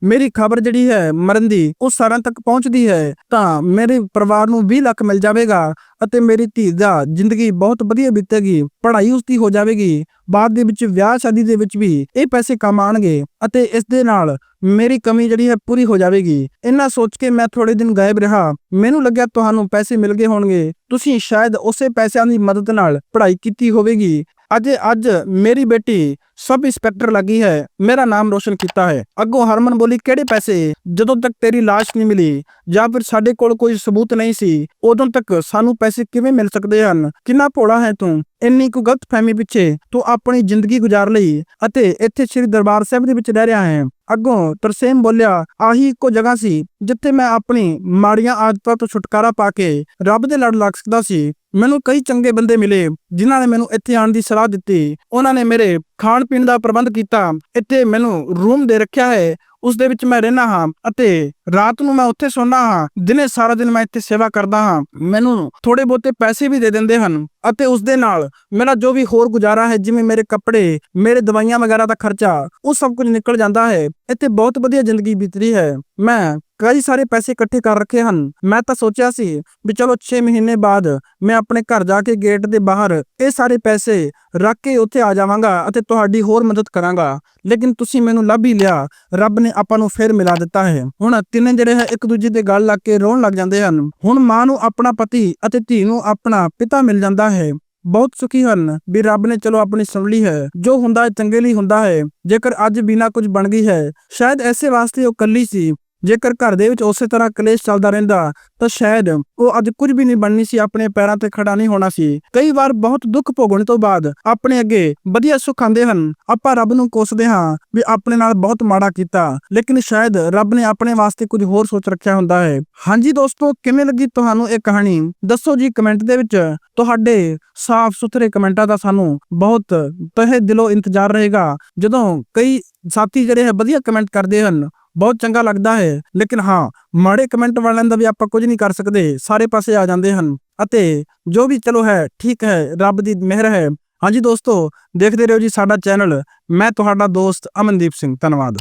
ਮੇਰੀ ਖਬਰ ਜਿਹੜੀ ਹੈ ਮਰਨ ਦੀ ਉਹ ਸਾਰਿਆਂ ਤੱਕ ਪਹੁੰਚਦੀ ਹੈ, ਤਾਂ ਮੇਰੇ ਪਰਿਵਾਰ ਨੂੰ 20 ਲੱਖ ਮਿਲ ਜਾਵੇਗਾ ਅਤੇ ਮੇਰੀ ਧੀ ਦਾ ਜ਼ਿੰਦਗੀ ਬਹੁਤ ਵਧੀਆ ਬੀਤੇਗੀ, ਪੜ੍ਹਾਈ ਉਸਦੀ ਹੋ ਜਾਵੇਗੀ, ਬਾਅਦ ਦੇ ਵਿੱਚ ਵਿਆਹ ਸ਼ਾਦੀ ਦੇ ਵਿੱਚ ਵੀ ਇਹ ਪੈਸੇ ਕੰਮ ਆਉਣਗੇ ਅਤੇ ਇਸ ਦੇ ਨਾਲ ਮੇਰੀ ਕਮੀ ਜਿਹੜੀ ਹੈ ਪੂਰੀ ਹੋ ਜਾਵੇਗੀ। ਇੰਨਾ ਸੋਚ ਕੇ ਮੈਂ ਥੋੜੇ ਦਿਨ ਗਾਇਬ ਰਿਹਾ। ਮੈਨੂੰ ਲੱਗਿਆ ਤੁਹਾਨੂੰ ਪੈਸੇ ਮਿਲ ਗਏ ਹੋਣਗੇ। ਤੁਸੀਂ ਸ਼ਾਇਦ ਉਸੇ ਪੈਸਿਆਂ ਦੀ ਮਦਦ ਨਾਲ ਪੜ੍ਹਾਈ ਕੀਤੀ ਹੋਵੇਗੀ। ਅੱਜ ਅੱਜ ਮੇਰੀ ਬੇਟੀ ਸਬ ਇੰਸਪੈਕਟਰ ਲੱਗੀ ਹੈ, ਮੇਰਾ ਨਾਮ ਰੋਸ਼ਨ ਕੀਤਾ ਹੈ। ਅੱਗੋਂ ਹਰਮਨ ਬੋਲੀ, ਕਿਹੜੇ ਪੈਸੇ? ਜਦੋਂ ਤੱਕ ਤੇਰੀ ਲਾਸ਼ ਨਹੀਂ ਮਿਲੀ ਜਾਂ ਫਿਰ ਸਾਡੇ ਕੋਲ ਕੋਈ ਸਬੂਤ ਨਹੀਂ ਸੀ, ਉਦੋਂ ਤੱਕ ਸਾਨੂੰ ਪੈਸੇ ਕਿਵੇਂ ਮਿਲ ਸਕਦੇ ਹਨ? ਕਿੰਨਾ ਭੋਲਾ ਹੈ ਤੂੰ? ਇੰਨੀ ਕੁ ਗਲਤ ਫਹਿਮੀ ਪਿੱਛੇ ਤੂੰ ਆਪਣੀ ਜ਼ਿੰਦਗੀ ਗੁਜ਼ਾਰ ਲਈ ਅਤੇ ਇੱਥੇ ਸ੍ਰੀ ਦਰਬਾਰ ਸਾਹਿਬ ਦੇ ਵਿੱਚ ਰਹਿ ਰਿਹਾ ਹੈ। ਅੱਗੋਂ ਤਰਸੇਮ ਬੋਲਿਆ, ਆਹੀ ਇੱਕੋ ਜਗ੍ਹਾ ਸੀ ਜਿੱਥੇ ਮੈਂ ਆਪਣੀ ਮਾੜੀਆਂ ਆਦਤਾਂ ਤੋਂ ਛੁਟਕਾਰਾ ਪਾ ਕੇ ਰੱਬ ਦੇ ਲੜ ਲੱਗ ਸਕਦਾ ਸੀ। ਮੈਨੂੰ ਕਈ ਚੰਗੇ ਬੰਦੇ ਮਿਲੇ ਜਿਨ੍ਹਾਂ ਨੇ ਮੈਨੂੰ ਇੱਥੇ ਆਉਣ ਦੀ ਸਲਾਹ ਦਿੱਤੀ। ਉਹਨਾਂ ਨੇ ਮੇਰੇ ਖਾਣ ਪੀਣ ਦਾ ਪ੍ਰਬੰਧ ਕੀਤਾ। ਇੱਥੇ ਮੈਨੂੰ ਰੂਮ ਦੇ ਰੱਖਿਆ ਹੈ। ਉਸ ਦੇ ਵਿੱਚ ਮੈਂ ਰਹਿਣਾ ਹਾਂ ਅਤੇ ਰਾਤ ਨੂੰ ਮੈਂ ਉੱਥੇ ਸੌਂਦਾ ਹਾਂ। ਦਿਨੇ ਸਾਰਾ ਦਿਨ ਮੈਂ ਇੱਥੇ ਸੇਵਾ ਕਰਦਾ ਹਾਂ। ਮੈਨੂੰ ਥੋੜੇ ਬਹੁਤੇ ਪੈਸੇ ਵੀ ਦੇ ਦਿੰਦੇ ਹਨ ਅਤੇ ਉਸ ਦੇ ਨਾਲ ਮੇਰਾ ਜੋ ਵੀ ਹੋਰ ਗੁਜ਼ਾਰਾ ਹੈ, ਜਿਵੇਂ ਮੇਰੇ ਕੱਪੜੇ, ਮੇਰੇ ਦਵਾਈਆਂ ਵਗੈਰਾ ਦਾ ਖਰਚਾ, ਉਹ ਸਭ ਕੁਝ ਨਿਕਲ ਜਾਂਦਾ ਹੈ। ਇੱਥੇ ਬਹੁਤ ਵਧੀਆ ਜ਼ਿੰਦਗੀ ਬੀਤ ਰਹੀ ਹੈ। ਮੈਂ ਕਈ ਸਾਰੇ ਪੈਸੇ ਇਕੱਠੇ ਕਰ ਰੱਖੇ ਹਨ। ਮੈਂ ਤਾਂ ਸੋਚਿਆ ਸੀ ਵੀ ਚਲੋ 6 ਮਹੀਨੇ ਬਾਅਦ ਮੈਂ ਆਪਣੇ ਘਰ ਜਾ ਕੇ ਗੇਟ ਦੇ ਬਾਹਰ ਇਹ ਸਾਰੇ ਪੈਸੇ ਰੱਖ ਕੇ ਉੱਥੇ ਆ ਜਾਵਾਂਗਾ ਅਤੇ ਤੁਹਾਡੀ ਹੋਰ ਮਦਦ ਕਰਾਂਗਾ। ਲੇਕਿਨ ਤੁਸੀਂ ਮੈਨੂੰ ਲੱਭ ਹੀ ਲਿਆ। ਰੱਬ ਨੇ ਆਪਾਂ ਨੂੰ ਫੇਰ ਮਿਲਾ ਦਿੱਤਾ ਹੈ। ਹੁਣ ਤਿੰਨੇ ਜਿਹੜੇ ਹੈ, ਇੱਕ ਦੂਜੇ ਦੇ ਗੱਲ ਲੱਗ ਕੇ ਰੋਣ ਲੱਗ ਜਾਂਦੇ ਹਨ। ਹੁਣ ਮਾਂ ਨੂੰ ਆਪਣਾ ਪਤੀ ਅਤੇ ਧੀ ਨੂੰ ਆਪਣਾ ਪਿਤਾ ਮਿਲ ਜਾਂਦਾ ਹੈ। ਬਹੁਤ ਸੁਖੀ ਹਨ ਵੀ ਰੱਬ ਨੇ ਚਲੋ ਆਪਣੀ ਸੁਣ ਲਈ ਹੈ। ਜੋ ਹੁੰਦਾ ਹੈ, ਚੰਗੇ ਲਈ ਹੁੰਦਾ ਹੈ। ਜੇਕਰ ਅੱਜ ਬਿਨਾ ਕੁਝ ਬਣ ਗਈ ਹੈ, ਸ਼ਾਇਦ ਐਸੇ ਵਾਸਤੇ ਉਹ ਕੱਲੀ ਸੀ ਜੇਕਰ ਘਰ ਦੇ ਵਿੱਚ ਉਸੇ ਤਰ੍ਹਾਂ ਕਲੇਸ਼ ਚੱਲਦਾ ਰਹਿੰਦਾ, ਤਾਂ ਸ਼ਾਇਦ ਉਹ ਅੱਜ ਕੁਝ ਵੀ ਨਹੀਂ ਬਣਨੀ ਸੀ, ਆਪਣੇ ਪੈਰਾਂ ਤੇ ਖੜਾ ਨਹੀਂ ਹੋਣਾ ਸੀ। ਕਈ ਵਾਰ ਬਹੁਤ ਦੁੱਖ ਭੋਗਣ ਤੋਂ ਬਾਅਦ ਆਪਣੇ ਅੱਗੇ ਵਧੀਆ ਸੁੱਖ ਆਉਂਦੇ ਹਨ। ਆਪਾਂ ਰੱਬ ਨੂੰ ਕੋਸਦੇ ਹਾਂ ਵੀ ਆਪਣੇ ਨਾਲ ਬਹੁਤ ਮਾੜਾ ਕੀਤਾ, ਲੇਕਿਨ ਸ਼ਾਇਦ ਰੱਬ ਨੇ ਆਪਣੇ ਵਾਸਤੇ ਕੁਝ ਹੋਰ ਸੋਚ ਰੱਖਿਆ ਹੁੰਦਾ ਹੈ। ਹਾਂਜੀ ਦੋਸਤੋ, ਕਿਵੇਂ ਲੱਗੀ ਤੁਹਾਨੂੰ ਇਹ ਕਹਾਣੀ? ਦੱਸੋ ਜੀ ਕਮੈਂਟ ਦੇ ਵਿੱਚ। ਤੁਹਾਡੇ ਸਾਫ਼ ਸੁਥਰੇ ਕਮੈਂਟਾਂ ਦਾ ਸਾਨੂੰ ਬਹੁਤ ਤਹਿ ਦਿਲੋਂ ਇੰਤਜ਼ਾਰ ਰਹੇਗਾ। ਜਦੋਂ ਕਈ ਸਾਥੀ ਜਿਹੜੇ ਹੈ, ਵਧੀਆ ਕਮੈਂਟ ਕਰਦੇ ਹਨ ਬਹੁਤ ਚੰਗਾ ਲੱਗਦਾ ਹੈ। ਲੇਕਿਨ ਹਾਂ, ਮਾੜੇ ਕਮੈਂਟ ਵਾਲਿਆਂ ਦਾ ਵੀ ਆਪਾਂ ਕੁਝ ਨਹੀਂ ਕਰ ਸਕਦੇ। ਸਾਰੇ ਪਾਸੇ ਆ ਜਾਂਦੇ ਹਨ। ਅਤੇ ਜੋ ਵੀ ਚਲੋ ਹੈ, ਠੀਕ ਹੈ, ਰੱਬ ਦੀ ਮਿਹਰ ਹੈ। ਹਾਂਜੀ ਦੋਸਤੋ, ਦੇਖਦੇ ਰਹੋ ਜੀ ਸਾਡਾ ਚੈਨਲ। ਮੈਂ ਤੁਹਾਡਾ ਦੋਸਤ ਅਮਨਦੀਪ ਸਿੰਘ। ਧੰਨਵਾਦ।